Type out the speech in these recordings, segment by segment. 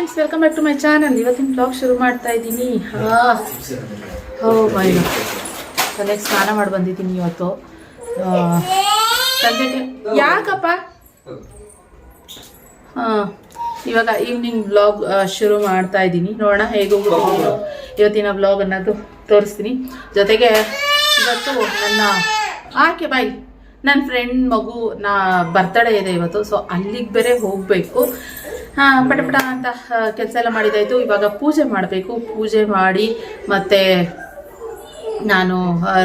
Friends welcome back to my channel ಇವತ್ತಿನ blog ಶುರು ಮಾಡ್ತಾ ಇದ್ದೀನಿ. ಹೋ. ಮೈ ತಲೆಗೆ ಸ್ನಾನ ಮಾಡಿ ಬಂದಿದ್ದೀನಿ ಇವತ್ತು. ಆ, ಯಾಕಪ್ಪ? ಹಾಂ. ಇವಾಗ ಈವ್ನಿಂಗ್ ಬ್ಲಾಗ್ ಶುರು ಮಾಡ್ತಾ ಇದ್ದೀನಿ. ನೋಡೋಣ ಹೇಗೆ ಹೋಗುತ್ತೆ ಇವತ್ತಿನ ಬ್ಲಾಗ್ ಅನ್ನೋದು ತೋರಿಸ್ತೀನಿ. ಜೊತೆಗೆ ಇವತ್ತು ನನ್ನ ಆಕೆ ಬಾಯ್ ನನ್ನ ಫ್ರೆಂಡ್ ಮಗು ನಾ ಬರ್ತಡೇ ಇದೆ ಇವತ್ತು. ಸೊ ಅಲ್ಲಿಗೆ ಬೇರೆ ಹೋಗಬೇಕು. ಹಾಂ, ಪಟ ಪಟ ಅಂತ ಕೆಲಸ ಎಲ್ಲ ಮಾಡಿದಾಯ್ತು ಇವಾಗ ಪೂಜೆ ಮಾಡಬೇಕು. ಪೂಜೆ ಮಾಡಿ ಮತ್ತೆ ನಾನು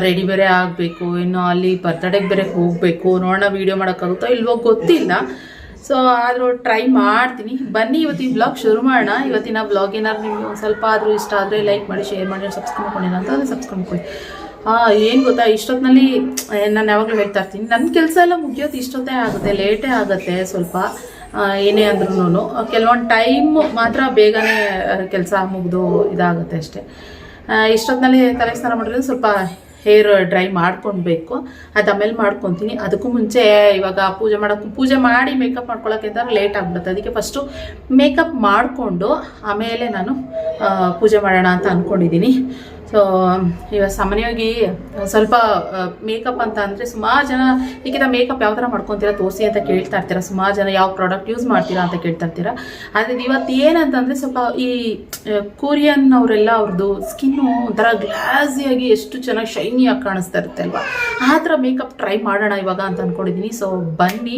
ರೆಡಿ ಬೇರೆ ಆಗಬೇಕು. ಇನ್ನು ಅಲ್ಲಿ ಬರ್ತಡೇಗೆ ಬೇರೆ ಹೋಗಬೇಕು. ನೋಡೋಣ ವೀಡಿಯೋ ಮಾಡೋಕ್ಕಾಗುತ್ತೋ ಇಲ್ವೋ ಗೊತ್ತಿಲ್ಲ. ಸೊ ಆದರೂ ಟ್ರೈ ಮಾಡ್ತೀನಿ. ಬನ್ನಿ ಇವತ್ತಿನ ಬ್ಲಾಗ್ ಶುರು ಮಾಡೋಣ. ಇವತ್ತಿನ ಬ್ಲಾಗ್ ಏನಾದ್ರು ನಿಮಗೆ ಒಂದು ಸ್ವಲ್ಪ ಆದರೂ ಇಷ್ಟ ಆದರೆ ಲೈಕ್ ಮಾಡಿ ಶೇರ್ ಮಾಡಿ ಸಬ್ಸ್ಕ್ರೈಬ್ ಅಂತ ಅದು ಸಬ್ಸ್ಕ್ರೈಬ್ ಮಾಡ್ಕೊಳ್ಳಿ. ಏನು ಗೊತ್ತಾ? ಇಷ್ಟೊತ್ತಿನಲ್ಲಿ ನಾನು ಯಾವಾಗಲೂ ಹೇಳ್ತಾ ಇರ್ತೀನಿ. ನನ್ನ ಕೆಲಸ ಎಲ್ಲ ಮುಗಿಯೋದು ಇಷ್ಟೊತ್ತೇ ಆಗುತ್ತೆ. ಲೇಟೇ ಆಗುತ್ತೆ ಸ್ವಲ್ಪ. ಏನೇ ಅಂದ್ರೂ ಕೆಲವೊಂದು ಟೈಮ್ ಮಾತ್ರ ಬೇಗನೆ ಕೆಲಸ ಮುಗಿದು ಇದಾಗುತ್ತೆ ಅಷ್ಟೇ. ಇಷ್ಟೊತ್ತಿನಲ್ಲಿ ತಲೆ ಸ್ನಾನ ಮಾಡಿದ್ರೆ ಸ್ವಲ್ಪ ಹೇರ್ ಡ್ರೈ ಮಾಡ್ಕೊಳ್ಬೇಕು ಅದು ಆಮೇಲೆ ಮಾಡ್ಕೊತೀನಿ. ಅದಕ್ಕೂ ಮುಂಚೆ ಇವಾಗ ಪೂಜೆ ಮಾಡೋಕ್ಕೂ, ಪೂಜೆ ಮಾಡಿ ಮೇಕಪ್ ಮಾಡ್ಕೊಳ್ಳೋಕೆ ಅಂತ ಲೇಟ್ ಆಗ್ಬಿಡುತ್ತೆ. ಅದಕ್ಕೆ ಫಸ್ಟು ಮೇಕಪ್ ಮಾಡಿಕೊಂಡು ಆಮೇಲೆ ನಾನು ಪೂಜೆ ಮಾಡೋಣ ಅಂತ ಅಂದ್ಕೊಂಡಿದ್ದೀನಿ ಸೊ ಇವಾಗ ಸಾಮಾನ್ಯವಾಗಿ ಸ್ವಲ್ಪ ಮೇಕಪ್ ಅಂತ ಅಂದರೆ ಸುಮಾರು ಜನ, ಈಗಿನ ಮೇಕಪ್ ಯಾವ ಥರ ಮಾಡ್ಕೊತೀರಾ ತೋರಿಸಿ ಅಂತ ಕೇಳ್ತಾ ಇರ್ತೀರಾ? ಸುಮಾರು ಜನ ಯಾವ ಪ್ರಾಡಕ್ಟ್ ಯೂಸ್ ಮಾಡ್ತೀರಾ ಅಂತ ಕೇಳ್ತಾ ಇರ್ತೀರಾ? ಆದರೆ ಇವತ್ತು ಏನಂತಂದರೆ ಸ್ವಲ್ಪ ಈ ಕೊರಿಯನ್ ಅವರೆಲ್ಲ ಅವ್ರದ್ದು ಸ್ಕಿನ್ನು ಒಂಥರ ಗ್ಲಾಸಿಯಾಗಿ ಎಷ್ಟು ಚೆನ್ನಾಗಿ ಶೈನಿಯಾಗಿ ಕಾಣಿಸ್ತಾ ಇರುತ್ತೆ ಅಲ್ವಾ? ಆ ಥರ ಮೇಕಪ್ ಟ್ರೈ ಮಾಡೋಣ ಇವಾಗ ಅಂತ ಅಂದ್ಕೊಂಡಿದ್ದೀನಿ ಸೊ ಬನ್ನಿ.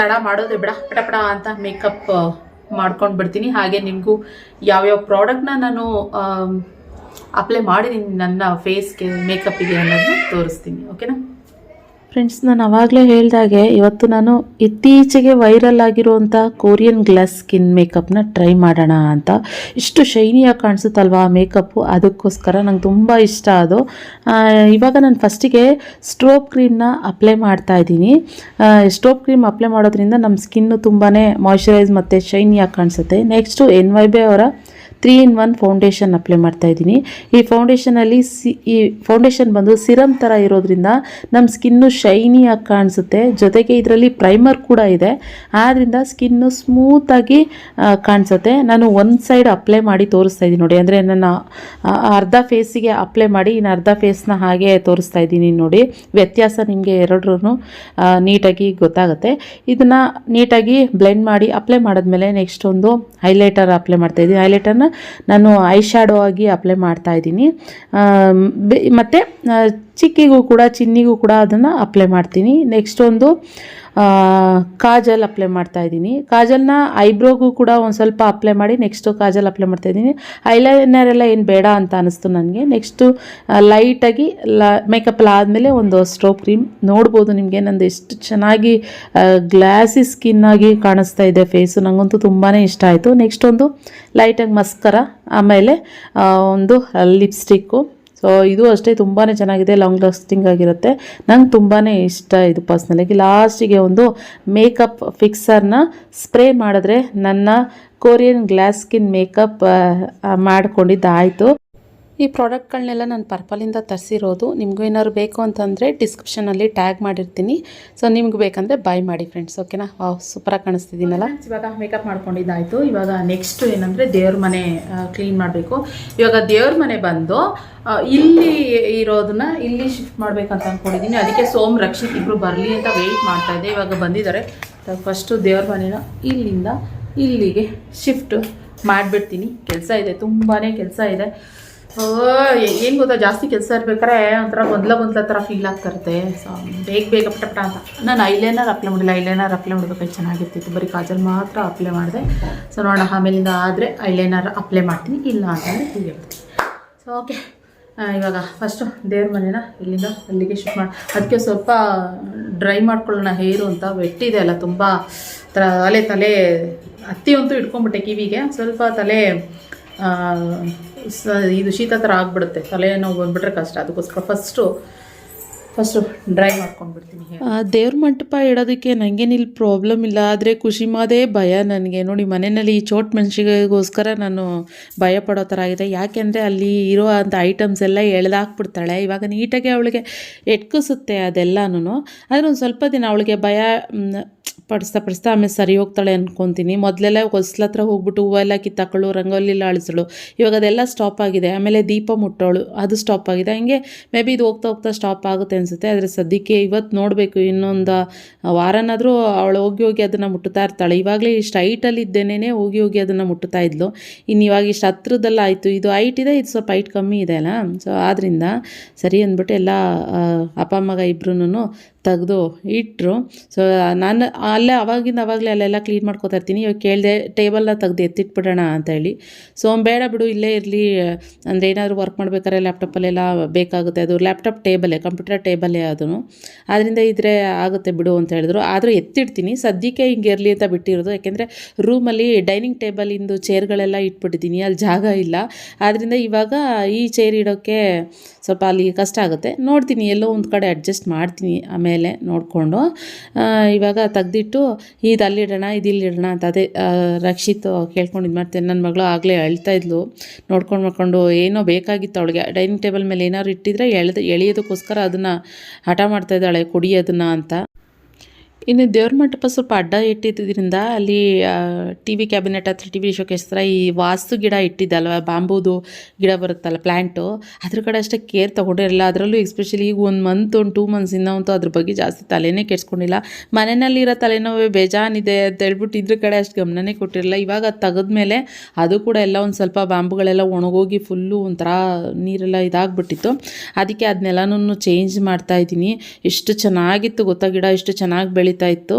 ತಡ ಮಾಡೋದೆ ಬಿಡ. ಪಟ ಪಟ ಅಂತ ಮೇಕಪ್ ಮಾಡ್ಕೊಂಡು ಬಿಡ್ತೀನಿ ಹಾಗೆ ನಿಮಗೂ ಯಾವ್ಯಾವ ಪ್ರಾಡಕ್ಟ್ನ ನಾನು ಅಪ್ಲೈ ಮಾಡಿದ್ದೀನಿ ನನ್ನ ಫೇಸ್ಗೆ ಮೇಕಪ್ಪಿಗೆ ಅನ್ನೋದನ್ನ ತೋರಿಸ್ತೀನಿ, ಓಕೆನಾ? ಫ್ರೆಂಡ್ಸ್, ನಾನು ಅವಾಗಲೇ ಹೇಳಿದಾಗೆ ಇವತ್ತು ನಾನು ಇತ್ತೀಚೆಗೆ ವೈರಲ್ ಆಗಿರುವಂಥ ಕೊರಿಯನ್ ಗ್ಲಾಸ್ ಸ್ಕಿನ್ ಮೇಕಪ್ನ ಟ್ರೈ ಮಾಡೋಣ ಅಂತ. ಇಷ್ಟು ಶೈನಿಯಾಗಿ ಕಾಣಿಸುತ್ತಲ್ವಾ ಆ ಮೇಕಪ್ಪು ಅದಕ್ಕೋಸ್ಕರ ನಂಗೆ ತುಂಬ ಇಷ್ಟ ಅದು. ಇವಾಗ ನಾನು ಫಸ್ಟಿಗೆ ಸ್ಟ್ರೋಪ್ ಕ್ರೀಮ್ನ ಅಪ್ಲೈ ಮಾಡ್ತಾ ಇದ್ದೀನಿ. ಸ್ಟ್ರೋಪ್ ಕ್ರೀಮ್ ಅಪ್ಲೈ ಮಾಡೋದ್ರಿಂದ ನಮ್ಮ ಸ್ಕಿನ್ನು ತುಂಬಾ ಮಾಯ್ಶ್ಚರೈಸ್ ಮತ್ತು ಶೈನಿಯಾಗಿ ಕಾಣಿಸುತ್ತೆ. ನೆಕ್ಸ್ಟು ಎನ್ ವೈ ಬಿ ಅವರ three in one foundation apply ಮಾಡ್ತಾ ಇದ್ದೀನಿ. ಈ ಫೌಂಡೇಶನಲ್ಲಿ ಸಿ, ಈ ಫೌಂಡೇಶನ್ ಬಂದು ಸಿರಮ್ ಥರ ಇರೋದ್ರಿಂದ ನಮ್ಮ ಸ್ಕಿನ್ನು ಶೈನಿಯಾಗಿ ಕಾಣಿಸುತ್ತೆ. ಜೊತೆಗೆ ಇದರಲ್ಲಿ ಪ್ರೈಮರ್ ಕೂಡ ಇದೆ. ಆದ್ದರಿಂದ ಸ್ಕಿನ್ನು ಸ್ಮೂತಾಗಿ ಕಾಣಿಸುತ್ತೆ. ನಾನು ಒಂದು ಸೈಡ್ ಅಪ್ಲೈ ಮಾಡಿ ತೋರಿಸ್ತಾ ಇದ್ದೀನಿ ನೋಡಿ. ಅಂದರೆ ನನ್ನ ಅರ್ಧ ಫೇಸಿಗೆ ಅಪ್ಲೈ ಮಾಡಿ, ಇನ್ನು ಅರ್ಧ ಫೇಸ್ನ ಹಾಗೆ ತೋರಿಸ್ತಾ ಇದ್ದೀನಿ ನೋಡಿ. ವ್ಯತ್ಯಾಸ ನಿಮಗೆ ಎರಡರೂ ನೀಟಾಗಿ ಗೊತ್ತಾಗುತ್ತೆ. ಇದನ್ನು ನೀಟಾಗಿ ಬ್ಲೆಂಡ್ ಮಾಡಿ ಅಪ್ಲೈ ಮಾಡಿದ್ಮೇಲೆ ನೆಕ್ಸ್ಟ್ ಒಂದು ಹೈಲೈಟರ್ ಅಪ್ಲೈ ಮಾಡ್ತಾ ಇದ್ದೀನಿ. ಹೈಲೈಟರ್ನ ನಾನು ಐ ಶ್ಯಾಡೋ ಆಗಿ ಅಪ್ಲೈ ಮಾಡ್ತಾ ಇದ್ದೀನಿ. ಮತ್ತು ಚಿಕ್ಕಿಗೂ ಕೂಡ, ಚಿನ್ನಿಗೂ ಕೂಡ ಅದನ್ನು ಅಪ್ಲೈ ಮಾಡ್ತೀನಿ. ನೆಕ್ಸ್ಟ್ ಒಂದು ಕಾಜಲ್ ಅಪ್ಲೈ ಮಾಡ್ತಾ ಇದ್ದೀನಿ. ಕಾಜಲ್ನ ಐಬ್ರೋಗೂ ಕೂಡ ಒಂದು ಸ್ವಲ್ಪ ಅಪ್ಲೈ ಮಾಡಿ ನೆಕ್ಸ್ಟು ಕಾಜಲ್ ಅಪ್ಲೈ ಮಾಡ್ತಾ ಇದ್ದೀನಿ. ಐಲೈನರ್ ಎಲ್ಲ ಏನು ಬೇಡ ಅಂತ ಅನಿಸ್ತು ನನಗೆ. ನೆಕ್ಸ್ಟು ಲೈಟಾಗಿ ಲ ಮೇಕಪ್ ಆದಮೇಲೆ ಒಂದು ಸ್ಟ್ರೋ ಕ್ರೀಮ್ ನೋಡ್ಬೋದು ನಿಮಗೆ. ನಂದು ಎಷ್ಟು ಚೆನ್ನಾಗಿ ಗ್ಲಾಸಿ ಸ್ಕಿನ್ ಆಗಿ ಕಾಣಿಸ್ತಾ ಇದೆ ಫೇಸು ನನಗಂತೂ ತುಂಬಾ ಇಷ್ಟ ಆಯಿತು. ನೆಕ್ಸ್ಟ್ ಒಂದು ಲೈಟಾಗಿ ಮಸ್ಕರ ಆಮೇಲೆ ಒಂದು ಲಿಪ್ಸ್ಟಿಕ್ಕು ಸೊ ಇದು ಅಷ್ಟೇ ತುಂಬಾ ಚೆನ್ನಾಗಿದೆ ಲಾಂಗ್ ಲಾಸ್ಟಿಂಗ್ ಆಗಿರುತ್ತೆ. ನಂಗೆ ತುಂಬಾ ಇಷ್ಟ ಇದು ಪರ್ಸ್ನಲಾಗಿ ಲಾಸ್ಟಿಗೆ ಒಂದು ಮೇಕಪ್ ಫಿಕ್ಸರ್ನ ಸ್ಪ್ರೇ ಮಾಡಿದ್ರೆ ನನ್ನ ಕೊರಿಯನ್ ಗ್ಲಾಸ್ ಸ್ಕಿನ್ ಮೇಕಪ್ ಮಾಡ್ಕೊಂಡಿದ್ದಾಯಿತು. ಈ ಪ್ರಾಡಕ್ಟ್ಗಳನ್ನೆಲ್ಲ ನಾನು ಪರ್ಪಲಿಂದ ತರಿಸಿರೋದು. ನಿಮಗೂ ಏನಾದ್ರು ಬೇಕು ಅಂತಂದರೆ ಡಿಸ್ಕ್ರಿಪ್ಷನಲ್ಲಿ ಟ್ಯಾಗ್ ಮಾಡಿರ್ತೀನಿ. ಸೊ ನಿಮ್ಗೆ ಬೇಕಂದರೆ ಬೈ ಮಾಡಿ ಫ್ರೆಂಡ್ಸ್ ಓಕೆನಾ ವಾವ್ ಸೂಪರಾಗಿ ಕಾಣಿಸ್ತಿದ್ದೀನಲ್ಲ? ಇವಾಗ ಮೇಕಪ್ ಮಾಡ್ಕೊಂಡಿದ್ದಾಯಿತು. ಇವಾಗ ನೆಕ್ಸ್ಟ್ ಏನಂದರೆ ದೇವ್ರ ಮನೆ ಕ್ಲೀನ್ ಮಾಡಬೇಕು. ಇವಾಗ ದೇವ್ರ ಮನೆ ಬಂದು ಇಲ್ಲಿ ಇರೋದನ್ನ ಇಲ್ಲಿ ಶಿಫ್ಟ್ ಮಾಡ್ಬೇಕಂತ ಅಂದ್ಕೊಂಡಿದ್ದೀನಿ ಅದಕ್ಕೆ ಸೋಮ್, ರಕ್ಷಿತ್ ಇಬ್ಬರು ಬರಲಿ ಅಂತ ವೆಯ್ಟ್ ಮಾಡ್ತಾ ಇದ್ದೆ. ಇವಾಗ ಬಂದಿದ್ದಾರೆ. ಫಸ್ಟು ದೇವ್ರ ಮನೆನ ಇಲ್ಲಿಂದ ಇಲ್ಲಿಗೆ ಶಿಫ್ಟ್ ಮಾಡಿಬಿಡ್ತೀನಿ. ಕೆಲಸ ಇದೆ ತುಂಬಾ ಕೆಲಸ ಇದೆ. ಏನು ಗೊತ್ತಾ, ಜಾಸ್ತಿ ಕೆಲಸ ಇರ್ಬೇಕಾರೆ ಒಂಥರ ಗೊಂದಲ ಗೊಂದಲ ಥರ ಫೀಲ್ ಆಗ್ತಾರತ್ತೆ ಸೊ ಬೇಗ ಬೇಗ ಪಟ ಪಟ ಅಂತ. ನಾನು ಐಲೈನರ್ ಅಪ್ಲೈ ಮಾಡಿಲ್ಲ. ಐಲೈನರ್ ಅಪ್ಲೈ ಮಾಡ್ಬೇಕಾದ್ರೆ ಚೆನ್ನಾಗಿರ್ತಿತ್ತು. ಬರೀ ಕಾಜಲ್ ಮಾತ್ರ ಅಪ್ಲೈ ಮಾಡಿದೆ. ಸೊ ನೋಡೋಣ, ಆಮೇಲಿಂದ ಆದರೆ ಐಲೈನರ್ ಅಪ್ಲೈ ಮಾಡ್ತೀನಿ. ಇಲ್ಲ ಅಂತಂದರೆ ಹೀಗೆ ಸೊ ಓಕೆ ಇವಾಗ ಫಸ್ಟು ದೇವ್ರ ಮನೆನ ಇಲ್ಲಿಂದ ಅಲ್ಲಿಗೆ ಶಿಫ್ಟ್ ಮಾಡಿ ಅದಕ್ಕೆ ಸ್ವಲ್ಪ ಡ್ರೈ ಮಾಡ್ಕೊಳ್ಳೋಣ. ಹೇರು ಅಂತ ವೆಟ್ಟಿದೆ ಅಲ್ಲ, ತುಂಬ. ತಲೆ ತಲೆ ಹತ್ತಿ ಅಂತೂ ಇಟ್ಕೊಂಬಿಟ್ಟೆ ಕಿವಿಗೆ. ಸ್ವಲ್ಪ ತಲೆ ಸ, ಇದು ಶೀತ ಥರ ಆಗಿಬಿಡುತ್ತೆ. ತಲೆ ನೋವು ಬಂದುಬಿಟ್ರೆ ಕಷ್ಟ. ಅದಕ್ಕೋಸ್ಕರ ಫಸ್ಟು ಫಸ್ಟು ಡ್ರೈ ಮಾಡ್ಕೊಂಡ್ಬಿಡ್ತೀನಿ. ದೇವ್ರ ಮಂಟಪ ಇಡೋದಕ್ಕೆ ನನಗೇನಿಲ್ಲ ಪ್ರಾಬ್ಲಮ್ ಇಲ್ಲ ಆದರೆ ಖುಷಿ ಮಾದೇ ಭಯ ನನಗೆ. ನೋಡಿ, ಮನೆಯಲ್ಲಿ ಈ ಚೋಟ್ ಮೆಣಸಿಗೋಸ್ಕರ ನಾನು ಭಯ ಪಡೋ ಥರ ಆಗಿದೆ. ಯಾಕೆಂದರೆ ಅಲ್ಲಿ ಇರೋ ಅಂಥ ಐಟಮ್ಸ್ ಎಲ್ಲ ಎಳೆದಾಕ್ಬಿಡ್ತಾಳೆ. ಇವಾಗ ನೀಟಾಗಿ ಅವಳಿಗೆ ಎಟ್ಕಿಸುತ್ತೆ ಅದೆಲ್ಲನೂ ಆದರೆ ಒಂದು ಸ್ವಲ್ಪ ದಿನ ಅವಳಿಗೆ ಭಯ ಪಡಿಸ್ತಾ ಪಡಿಸ್ತಾ ಆಮೇಲೆ ಸರಿ ಹೋಗ್ತಾಳೆ ಅನ್ಕೊತೀನಿ. ಮೊದಲೆಲ್ಲ ಹೊಸ್ಲ ಹತ್ರ ಹೋಗ್ಬಿಟ್ಟು ಹೂವೆಲ್ಲ ಕಿತ್ತಾಕೊಳ್ಳು ರಂಗೋಲಿ ಅಳಿಸಳು ಇವಾಗ ಅದೆಲ್ಲ ಸ್ಟಾಪ್ ಆಗಿದೆ. ಆಮೇಲೆ ದೀಪ ಮುಟ್ಟೋಳು. ಅದು ಸ್ಟಾಪ್ ಆಗಿದೆ. ಹಂಗೆ ಮೇ ಇದು ಹೋಗ್ತಾ ಹೋಗ್ತಾ ಸ್ಟಾಪ್ ಆಗುತ್ತೆ ಅನಿಸುತ್ತೆ. ಆದರೆ ಸದ್ಯಕ್ಕೆ ಇವತ್ತು ನೋಡಬೇಕು. ಇನ್ನೊಂದು ವಾರನಾದರೂ ಅವಳು ಹೋಗಿ ಹೋಗಿ ಅದನ್ನು ಮುಟ್ಟುತ್ತಾ ಇರ್ತಾಳೆ. ಇವಾಗಲೇ ಇಷ್ಟು ಹೈಟಲ್ಲಿ ಇದ್ದೇನೆ ಹೋಗಿ ಹೋಗಿ ಅದನ್ನು ಮುಟ್ಟುತ್ತಾ ಇದ್ಲು. ಇನ್ನು ಇವಾಗ ಇಷ್ಟು ಹತ್ರದಲ್ಲ ಆಯಿತು. ಇದು ಹೈಟ್ ಇದೆ, ಇದು ಸ್ವಲ್ಪ ಹೈಟ್ ಕಮ್ಮಿ ಇದೆ ಅಲ್ಲ? ಸೊ ಆದ್ದರಿಂದ ಸರಿ ಅಂದ್ಬಿಟ್ಟು ಎಲ್ಲ ಅಪ್ಪ ಮಗ ಇಬ್ರು ತೆಗೆದು ಇಟ್ಟರು ಸೊ ನಾನು ಅಲ್ಲೇ ಅವಾಗಿಂದ ಅವಾಗಲೇ ಅಲ್ಲೆಲ್ಲ ಕ್ಲೀನ್ ಮಾಡ್ಕೊತಾ ಇರ್ತೀನಿ. ಇವಾಗ ಕೇಳಿದೆ ಟೇಬಲ್ನ ತೆಗೆದು ಎತ್ತಿಟ್ಬಿಡೋಣ ಅಂತ ಹೇಳಿ ಸೊ ಬೇಡ ಬಿಡು, ಇಲ್ಲೇ ಇರಲಿ. ಅಂದರೆ ಏನಾದರೂ ವರ್ಕ್ ಮಾಡ್ಬೇಕಾದ್ರೆ ಲ್ಯಾಪ್ಟಾಪಲ್ಲೆಲ್ಲ ಬೇಕಾಗುತ್ತೆ. ಅದು ಲ್ಯಾಪ್ಟಾಪ್ ಟೇಬಲೇ ಕಂಪ್ಯೂಟರ್ ಟೇಬಲೇ ಅದನ್ನು ಆದ್ದರಿಂದ ಇದ್ರೆ ಆಗುತ್ತೆ ಬಿಡು ಅಂತ ಹೇಳಿದ್ರು. ಆದರೂ ಎತ್ತಿಡ್ತೀನಿ. ಸದ್ಯಕ್ಕೆ ಹಿಂಗೆ ಇರಲಿ ಅಂತ ಬಿಟ್ಟಿರೋದು. ಯಾಕೆಂದರೆ ರೂಮಲ್ಲಿ ಡೈನಿಂಗ್ ಟೇಬಲಿಂದು ಚೇರ್ಗಳೆಲ್ಲ ಇಟ್ಬಿಟ್ಟಿದ್ದೀನಿ. ಅಲ್ಲಿ ಜಾಗ ಇಲ್ಲ. ಆದ್ದರಿಂದ ಇವಾಗ ಈ ಚೇರ್ ಇಡೋಕ್ಕೆ ಸ್ವಲ್ಪ ಅಲ್ಲಿ ಕಷ್ಟ ಆಗುತ್ತೆ. ನೋಡ್ತೀನಿ, ಎಲ್ಲೋ ಒಂದು ಕಡೆ ಅಡ್ಜಸ್ಟ್ ಮಾಡ್ತೀನಿ. ಆಮೇಲೆ ನೋಡಿಕೊಂಡು ಇವಾಗ ತೆಗ್ದಿಟ್ಟು, ಇದು ಅಲ್ಲಿಡೋಣ, ಇದು ಇಲ್ಲಿಡೋಣ ಅಂತ ಅದೇ ರಕ್ಷಿತ್ ಕೇಳ್ಕೊಂಡು ಇದು ಮಾಡ್ತೇನೆ ನನ್ನ ಮಗಳು ಆಗಲೇ ಅಳ್ತಾ ಇದ್ಲು. ನೋಡ್ಕೊಂಡು ಮಾಡ್ಕೊಂಡು, ಏನೋ ಬೇಕಾಗಿತ್ತು ಅವಳಿಗೆ. ಡೈನಿಂಗ್ ಟೇಬಲ್ ಮೇಲೆ ಏನಾದ್ರು ಇಟ್ಟಿದ್ರೆ ಎಳೆದು, ಎಳೆಯೋದಕ್ಕೋಸ್ಕರ ಅದನ್ನು ಹಠ ಮಾಡ್ತಾ ಇದ್ದಾಳೆ, ಕುಡಿಯೋದನ್ನ ಅಂತ. ಇನ್ನು ದೇವ್ರ ಮಂಟಪ ಸ್ವಲ್ಪ ಅಡ್ಡ ಇಟ್ಟಿದ್ದರಿಂದ ಅಲ್ಲಿ ಟಿ ವಿ ಕ್ಯಾಬಿನೆಟ್ ಹತ್ರ ಟಿ ವಿ ಶೋಕೇಸ್ ಹತ್ರ ಈ ವಾಸ್ತು ಗಿಡ ಇಟ್ಟಿದ್ದಲ್ವ, ಬಾಂಬೂದು ಗಿಡ ಬರುತ್ತಲ್ಲ ಪ್ಲ್ಯಾಂಟು ಅದ್ರ ಕಡೆ ಅಷ್ಟೇ ಕೇರ್ ತೊಗೊಂಡಿರಲಿಲ್ಲ ಅದರಲ್ಲೂ ಎಸ್ಪೆಷಲಿ ಈಗ ಒಂದು ಮಂತ್ ಒಂದು ಟೂ ಮಂತ್ಸಿಂದ ಅಂತೂ ಅದ್ರ ಬಗ್ಗೆ ಜಾಸ್ತಿ ತಲೆನೇ ಕೆಡಿಸ್ಕೊಂಡಿಲ್ಲ. ಮನೆಯಲ್ಲಿರೋ ತಲೆನೋವು ಬೇಜಾನಿದೆ ಅಂತ ಹೇಳ್ಬಿಟ್ಟು ಇದ್ರ ಕಡೆ ಅಷ್ಟು ಗಮನನೇ ಕೊಟ್ಟಿರಲಿಲ್ಲ. ಇವಾಗ ಅದು ತೆಗೆದ್ಮೇಲೆ ಅದು ಕೂಡ ಎಲ್ಲ ಒಂದು ಸ್ವಲ್ಪ ಬಾಂಬುಗಳೆಲ್ಲ ಒಣಗೋಗಿ ಫುಲ್ಲು ಒಂಥರ ನೀರೆಲ್ಲ ಇದಾಗ್ಬಿಟ್ಟಿತ್ತು. ಅದಕ್ಕೆ ಅದನ್ನೆಲ್ಲನೂ ಚೇಂಜ್ ಮಾಡ್ತಾ ಇದ್ದೀನಿ. ಎಷ್ಟು ಚೆನ್ನಾಗಿತ್ತು ಗೊತ್ತಾ ಗಿಡ, ಎಷ್ಟು ಚೆನ್ನಾಗಿ ಬೆಳೀತಾ. ಇತ್ತು.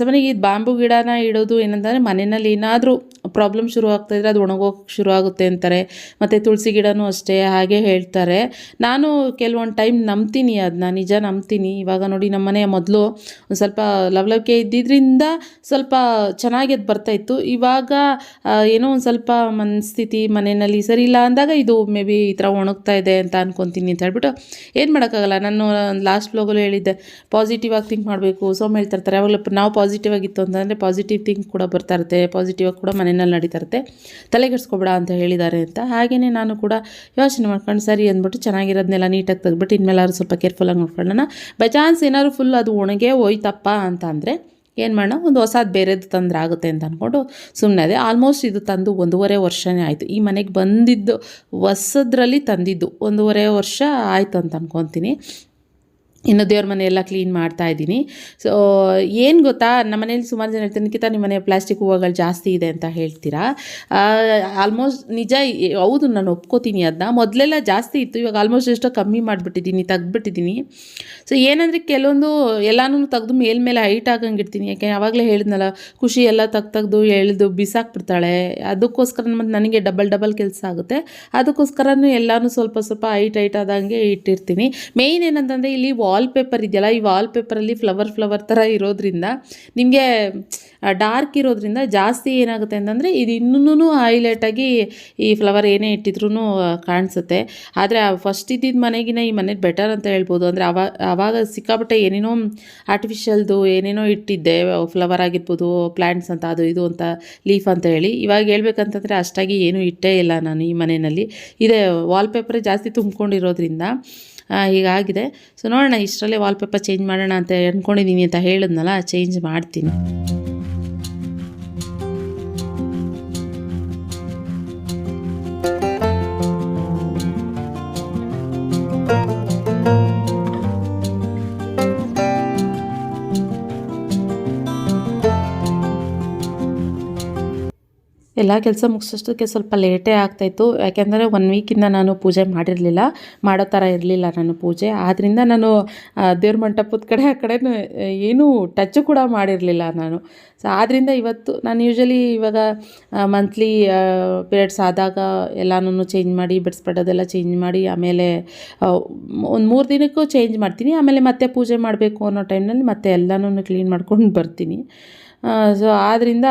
ಸಮನಿಗೆ ಈ ಬಾಂಬು ಗಿಡನ ಇಡೋದು ಏನಂತಂದರೆ ಮನೆಯಲ್ಲಿ ಏನಾದರೂ ಪ್ರಾಬ್ಲಮ್ ಶುರು ಆಗ್ತಾಯಿದ್ರೆ ಅದು ಒಣಗೋಕೆ ಶುರು ಆಗುತ್ತೆ ಅಂತಾರೆ. ಮತ್ತು ತುಳಸಿ ಗಿಡನೂ ಅಷ್ಟೇ ಹಾಗೆ ಹೇಳ್ತಾರೆ. ನಾನು ಕೆಲವೊಂದು ಟೈಮ್ ನಂಬ್ತೀನಿ ಅದನ್ನ ನಿಜ ನಂಬ್ತೀನಿ. ಇವಾಗ ನೋಡಿ ನಮ್ಮ ಮನೆಯ ಮೊದಲು ಒಂದು ಸ್ವಲ್ಪ ಲವಲವಿಕೆ ಇದ್ದಿದ್ದರಿಂದ ಸ್ವಲ್ಪ ಚೆನ್ನಾಗಿ ಅದು ಬರ್ತಾಯಿತ್ತು ಇವಾಗ ಏನೋ ಒಂದು ಸ್ವಲ್ಪ ಮನಸ್ಥಿತಿ ಮನೆಯಲ್ಲಿ ಸರಿ ಇಲ್ಲ ಅಂದಾಗ ಇದು ಮೇ ಬಿ ಈ ಥರ ಒಣಗ್ತಾ ಇದೆ ಅಂತ ಅನ್ಕೊತೀನಿ ಅಂತ ಹೇಳ್ಬಿಟ್ಟು ಏನು ಮಾಡೋಕ್ಕಾಗಲ್ಲ. ನಾನು ಲಾಸ್ಟ್ ಬ್ಲಾಗಲ್ಲೂ ಹೇಳಿದ್ದೆ ಪಾಸಿಟಿವ್ ಆಗಿ ಥಿಂಕ್ ಮಾಡಬೇಕು ಸೋಮ್ ಹೇಳ್ತಾ ಇರ್ತಾರೆ ಯಾವಾಗಲೂ ನಾವು ಪಾಸಿಟಿವ್ ಆಗಿತ್ತು ಅಂತಂದರೆ ಪಾಸಿಟಿವ್ ಥಿಂಕ್ ಕೂಡ ಬರ್ತಾ ಇರುತ್ತೆ. ಪಾಸಿಟಿವ್ ಆಗಿ ಕೂಡ ಮನೆಯಲ್ಲಿ ನಡೀತಾ ಇರುತ್ತೆ. ತಲೆಗೆಡ್ಸ್ಕೊಬೇಡ ಅಂತ ಹೇಳಿದ್ದಾರೆ ಅಂತ. ಹಾಗೆಯೇ ನಾನು ಕೂಡ ಯೋಚನೆ ಮಾಡ್ಕೊಂಡು ಸರಿ ಅಂದ್ಬಿಟ್ಟು ಚೆನ್ನಾಗಿರೋದನ್ನೆಲ್ಲ ನೀಟಾಗಿ ತೆಗ್ಬಿಟ್ಟು ಇನ್ಮೇಲಾದ್ರು ಸ್ವಲ್ಪ ಕೇರ್ಫುಲ್ಲಾಗಿ ನೋಡ್ಕೊಳ್ಳೋಣ. ಬೈ ಚಾನ್ಸ್ ಏನಾದ್ರು ಫುಲ್ ಅದು ಒಣಗೇ ಹೋಯ್ತಪ್ಪ ಅಂತ ಅಂದರೆ ಏನು ಮಾಡೋಣ? ಒಂದು ಹೊಸದು ಬೇರೆದು ತಂದ್ರೆ ಆಗುತ್ತೆ ಅಂತ ಅಂದ್ಕೊಂಡು ಸುಮ್ಮನೆ ಅದೇ ಆಲ್ಮೋಸ್ಟ್ ಇದು ತಂದು ಒಂದೂವರೆ ವರ್ಷನೇ ಆಯಿತು. ಈ ಮನೆಗೆ ಬಂದಿದ್ದು ಹೊಸದ್ರಲ್ಲಿ ತಂದಿದ್ದು ಒಂದೂವರೆ ವರ್ಷ ಆಯಿತು ಅಂತ ಅನ್ಕೊತೀನಿ. ಇನ್ನು ದೇವ್ರ ಮನೆ ಎಲ್ಲ ಕ್ಲೀನ್ ಮಾಡ್ತಾ ಇದ್ದೀನಿ. ಸೊ ಏನು ಗೊತ್ತಾ? ನಮ್ಮ ಮನೇಲಿ ಸುಮಾರು ಜನ ಹೇಳ್ತಾರೆ, ನಿಖಿತ ನಿಮ್ಮ ಮನೆ ಪ್ಲಾಸ್ಟಿಕ್ ಹೂವುಗಳು ಜಾಸ್ತಿ ಇದೆ ಅಂತ ಹೇಳ್ತೀರಾ? ಆಲ್ಮೋಸ್ಟ್ ನಿಜ, ಹೌದು, ನಾನು ಒಪ್ಕೋತೀನಿ ಅದನ್ನ ಮೊದಲೆಲ್ಲ ಜಾಸ್ತಿ ಇತ್ತು, ಇವಾಗ ಆಲ್ಮೋಸ್ಟ್ ಎಷ್ಟೋ ಕಮ್ಮಿ ಮಾಡಿಬಿಟ್ಟಿದ್ದೀನಿ, ತೆಗ್ದುಬಿಟ್ಟಿದ್ದೀನಿ. ಸೊ ಏನಂದರೆ ಕೆಲವೊಂದು ಎಲ್ಲಾನು ತೆಗೆದು ಮೇಲ್ಮೇಲೆ ಹೈಟ್ ಆಗಂಗೆ ಇಡ್ತೀನಿ. ಯಾಕೆ ಆವಾಗಲೇ ಹೇಳಿದ್ನಲ್ಲ, ಖುಷಿ ಎಲ್ಲ ತೆಗ್ದು ತೆಗ್ದು ಎಳೆದು ಬಿಸಾಕ್ಬಿಡ್ತಾಳೆ. ಅದಕ್ಕೋಸ್ಕರ ಮತ್ತು ನನಗೆ ಡಬಲ್ ಡಬಲ್ ಕೆಲಸ ಆಗುತ್ತೆ. ಅದಕ್ಕೋಸ್ಕರನೂ ಎಲ್ಲಾನು ಸ್ವಲ್ಪ ಸ್ವಲ್ಪ ಹೈಟ್ ಹೈಟ್ ಆದಂಗೆ ಇಟ್ಟಿರ್ತೀನಿ. ಮೇಯ್ನ್ ಏನಂತಂದರೆ, ಇಲ್ಲಿ ವಾಲ್ ಪೇಪರ್ ಇದೆಯಲ್ಲ, ಈ ವಾಲ್ ಪೇಪರಲ್ಲಿ ಫ್ಲವರ್ ಫ್ಲವರ್ ಥರ ಇರೋದ್ರಿಂದ ನಿಮಗೆ ಡಾರ್ಕ್ ಇರೋದ್ರಿಂದ ಜಾಸ್ತಿ ಏನಾಗುತ್ತೆ ಅಂತಂದರೆ ಇದು ಇನ್ನೂ ಹೈಲೈಟಾಗಿ ಈ ಫ್ಲವರ್ ಏನೇ ಇಟ್ಟಿದ್ರೂ ಕಾಣಿಸುತ್ತೆ. ಆದರೆ ಫಸ್ಟ್ ಇದ್ದಿದ್ದ ಮನೆಗಿನ ಈ ಮನೆ ಬೆಟರ್ ಅಂತ ಹೇಳ್ಬೋದು. ಅಂದರೆ ಅವಾಗ ಆವಾಗ ಸಿಕ್ಕಾಪಟ್ಟೆ ಏನೇನೋ ಆರ್ಟಿಫಿಷಿಯಲ್ದು ಏನೇನೋ ಇಟ್ಟಿದ್ದೆ ಫ್ಲವರ್ ಆಗಿರ್ಬೋದು ಪ್ಲ್ಯಾಂಟ್ಸ್ ಅಂತ, ಅದು ಇದು ಅಂತ ಲೀಫ್ ಅಂತ ಹೇಳಿ. ಇವಾಗ ಹೇಳ್ಬೇಕಂತಂದರೆ ಅಷ್ಟಾಗಿ ಏನೂ ಇಟ್ಟೇ ಇಲ್ಲ ನಾನು ಈ ಮನೆಯಲ್ಲಿ. ಇದೇ ವಾಲ್ಪೇಪರ್ ಜಾಸ್ತಿ ತುಂಬ್ಕೊಂಡಿರೋದ್ರಿಂದ ಹೀಗಾಗಿದೆ ಸೊ ನೋಡೋಣ ಇಷ್ಟರಲ್ಲೇ ವಾಲ್ಪೇಪರ್ ಚೇಂಜ್ ಮಾಡೋಣ ಅಂತ ಅಂದ್ಕೊಂಡಿದ್ದೀನಿ ಅಂತ ಹೇಳಿದ್ನಲ್ಲ ಚೇಂಜ್ ಮಾಡ್ತೀನಿ. ಎಲ್ಲ ಕೆಲಸ ಮುಗಿಸೋಷ್ಟಕ್ಕೆ ಸ್ವಲ್ಪ ಲೇಟೇ ಆಗ್ತಾಯಿತ್ತು. ಯಾಕೆಂದರೆ ಒನ್ ವೀಕಿಂದ ನಾನು ಪೂಜೆ ಮಾಡಿರಲಿಲ್ಲ. ಮಾಡೋ ಥರ ಇರಲಿಲ್ಲ ನಾನು ಪೂಜೆ. ಆದ್ದರಿಂದ ನಾನು ದೇವ್ರ ಮಂಟಪದ ಕಡೆ ಆ ಕಡೆ ಏನೂ ಟಚ್ಚು ಕೂಡ ಮಾಡಿರಲಿಲ್ಲ ನಾನು. ಸೊ ಆದ್ದರಿಂದ ಇವತ್ತು ನಾನು ಯೂಶಲಿ ಇವಾಗ ಮಂತ್ಲಿ ಪೀರಿಯಡ್ಸ್ ಆದಾಗ ಎಲ್ಲನೂ ಚೇಂಜ್ ಮಾಡಿ ಬಿಡಿಸ್ಬಿಡೋದೆಲ್ಲ ಚೇಂಜ್ ಮಾಡಿ, ಆಮೇಲೆ ಒಂದು ಮೂರು ದಿನಕ್ಕೂ ಚೇಂಜ್ ಮಾಡ್ತೀನಿ. ಆಮೇಲೆ ಮತ್ತೆ ಪೂಜೆ ಮಾಡಬೇಕು ಅನ್ನೋ ಟೈಮ್ನಲ್ಲಿ ಮತ್ತೆ ಎಲ್ಲನೂ ಕ್ಲೀನ್ ಮಾಡ್ಕೊಂಡು ಬರ್ತೀನಿ. ಸೊ ಆದ್ದರಿಂದ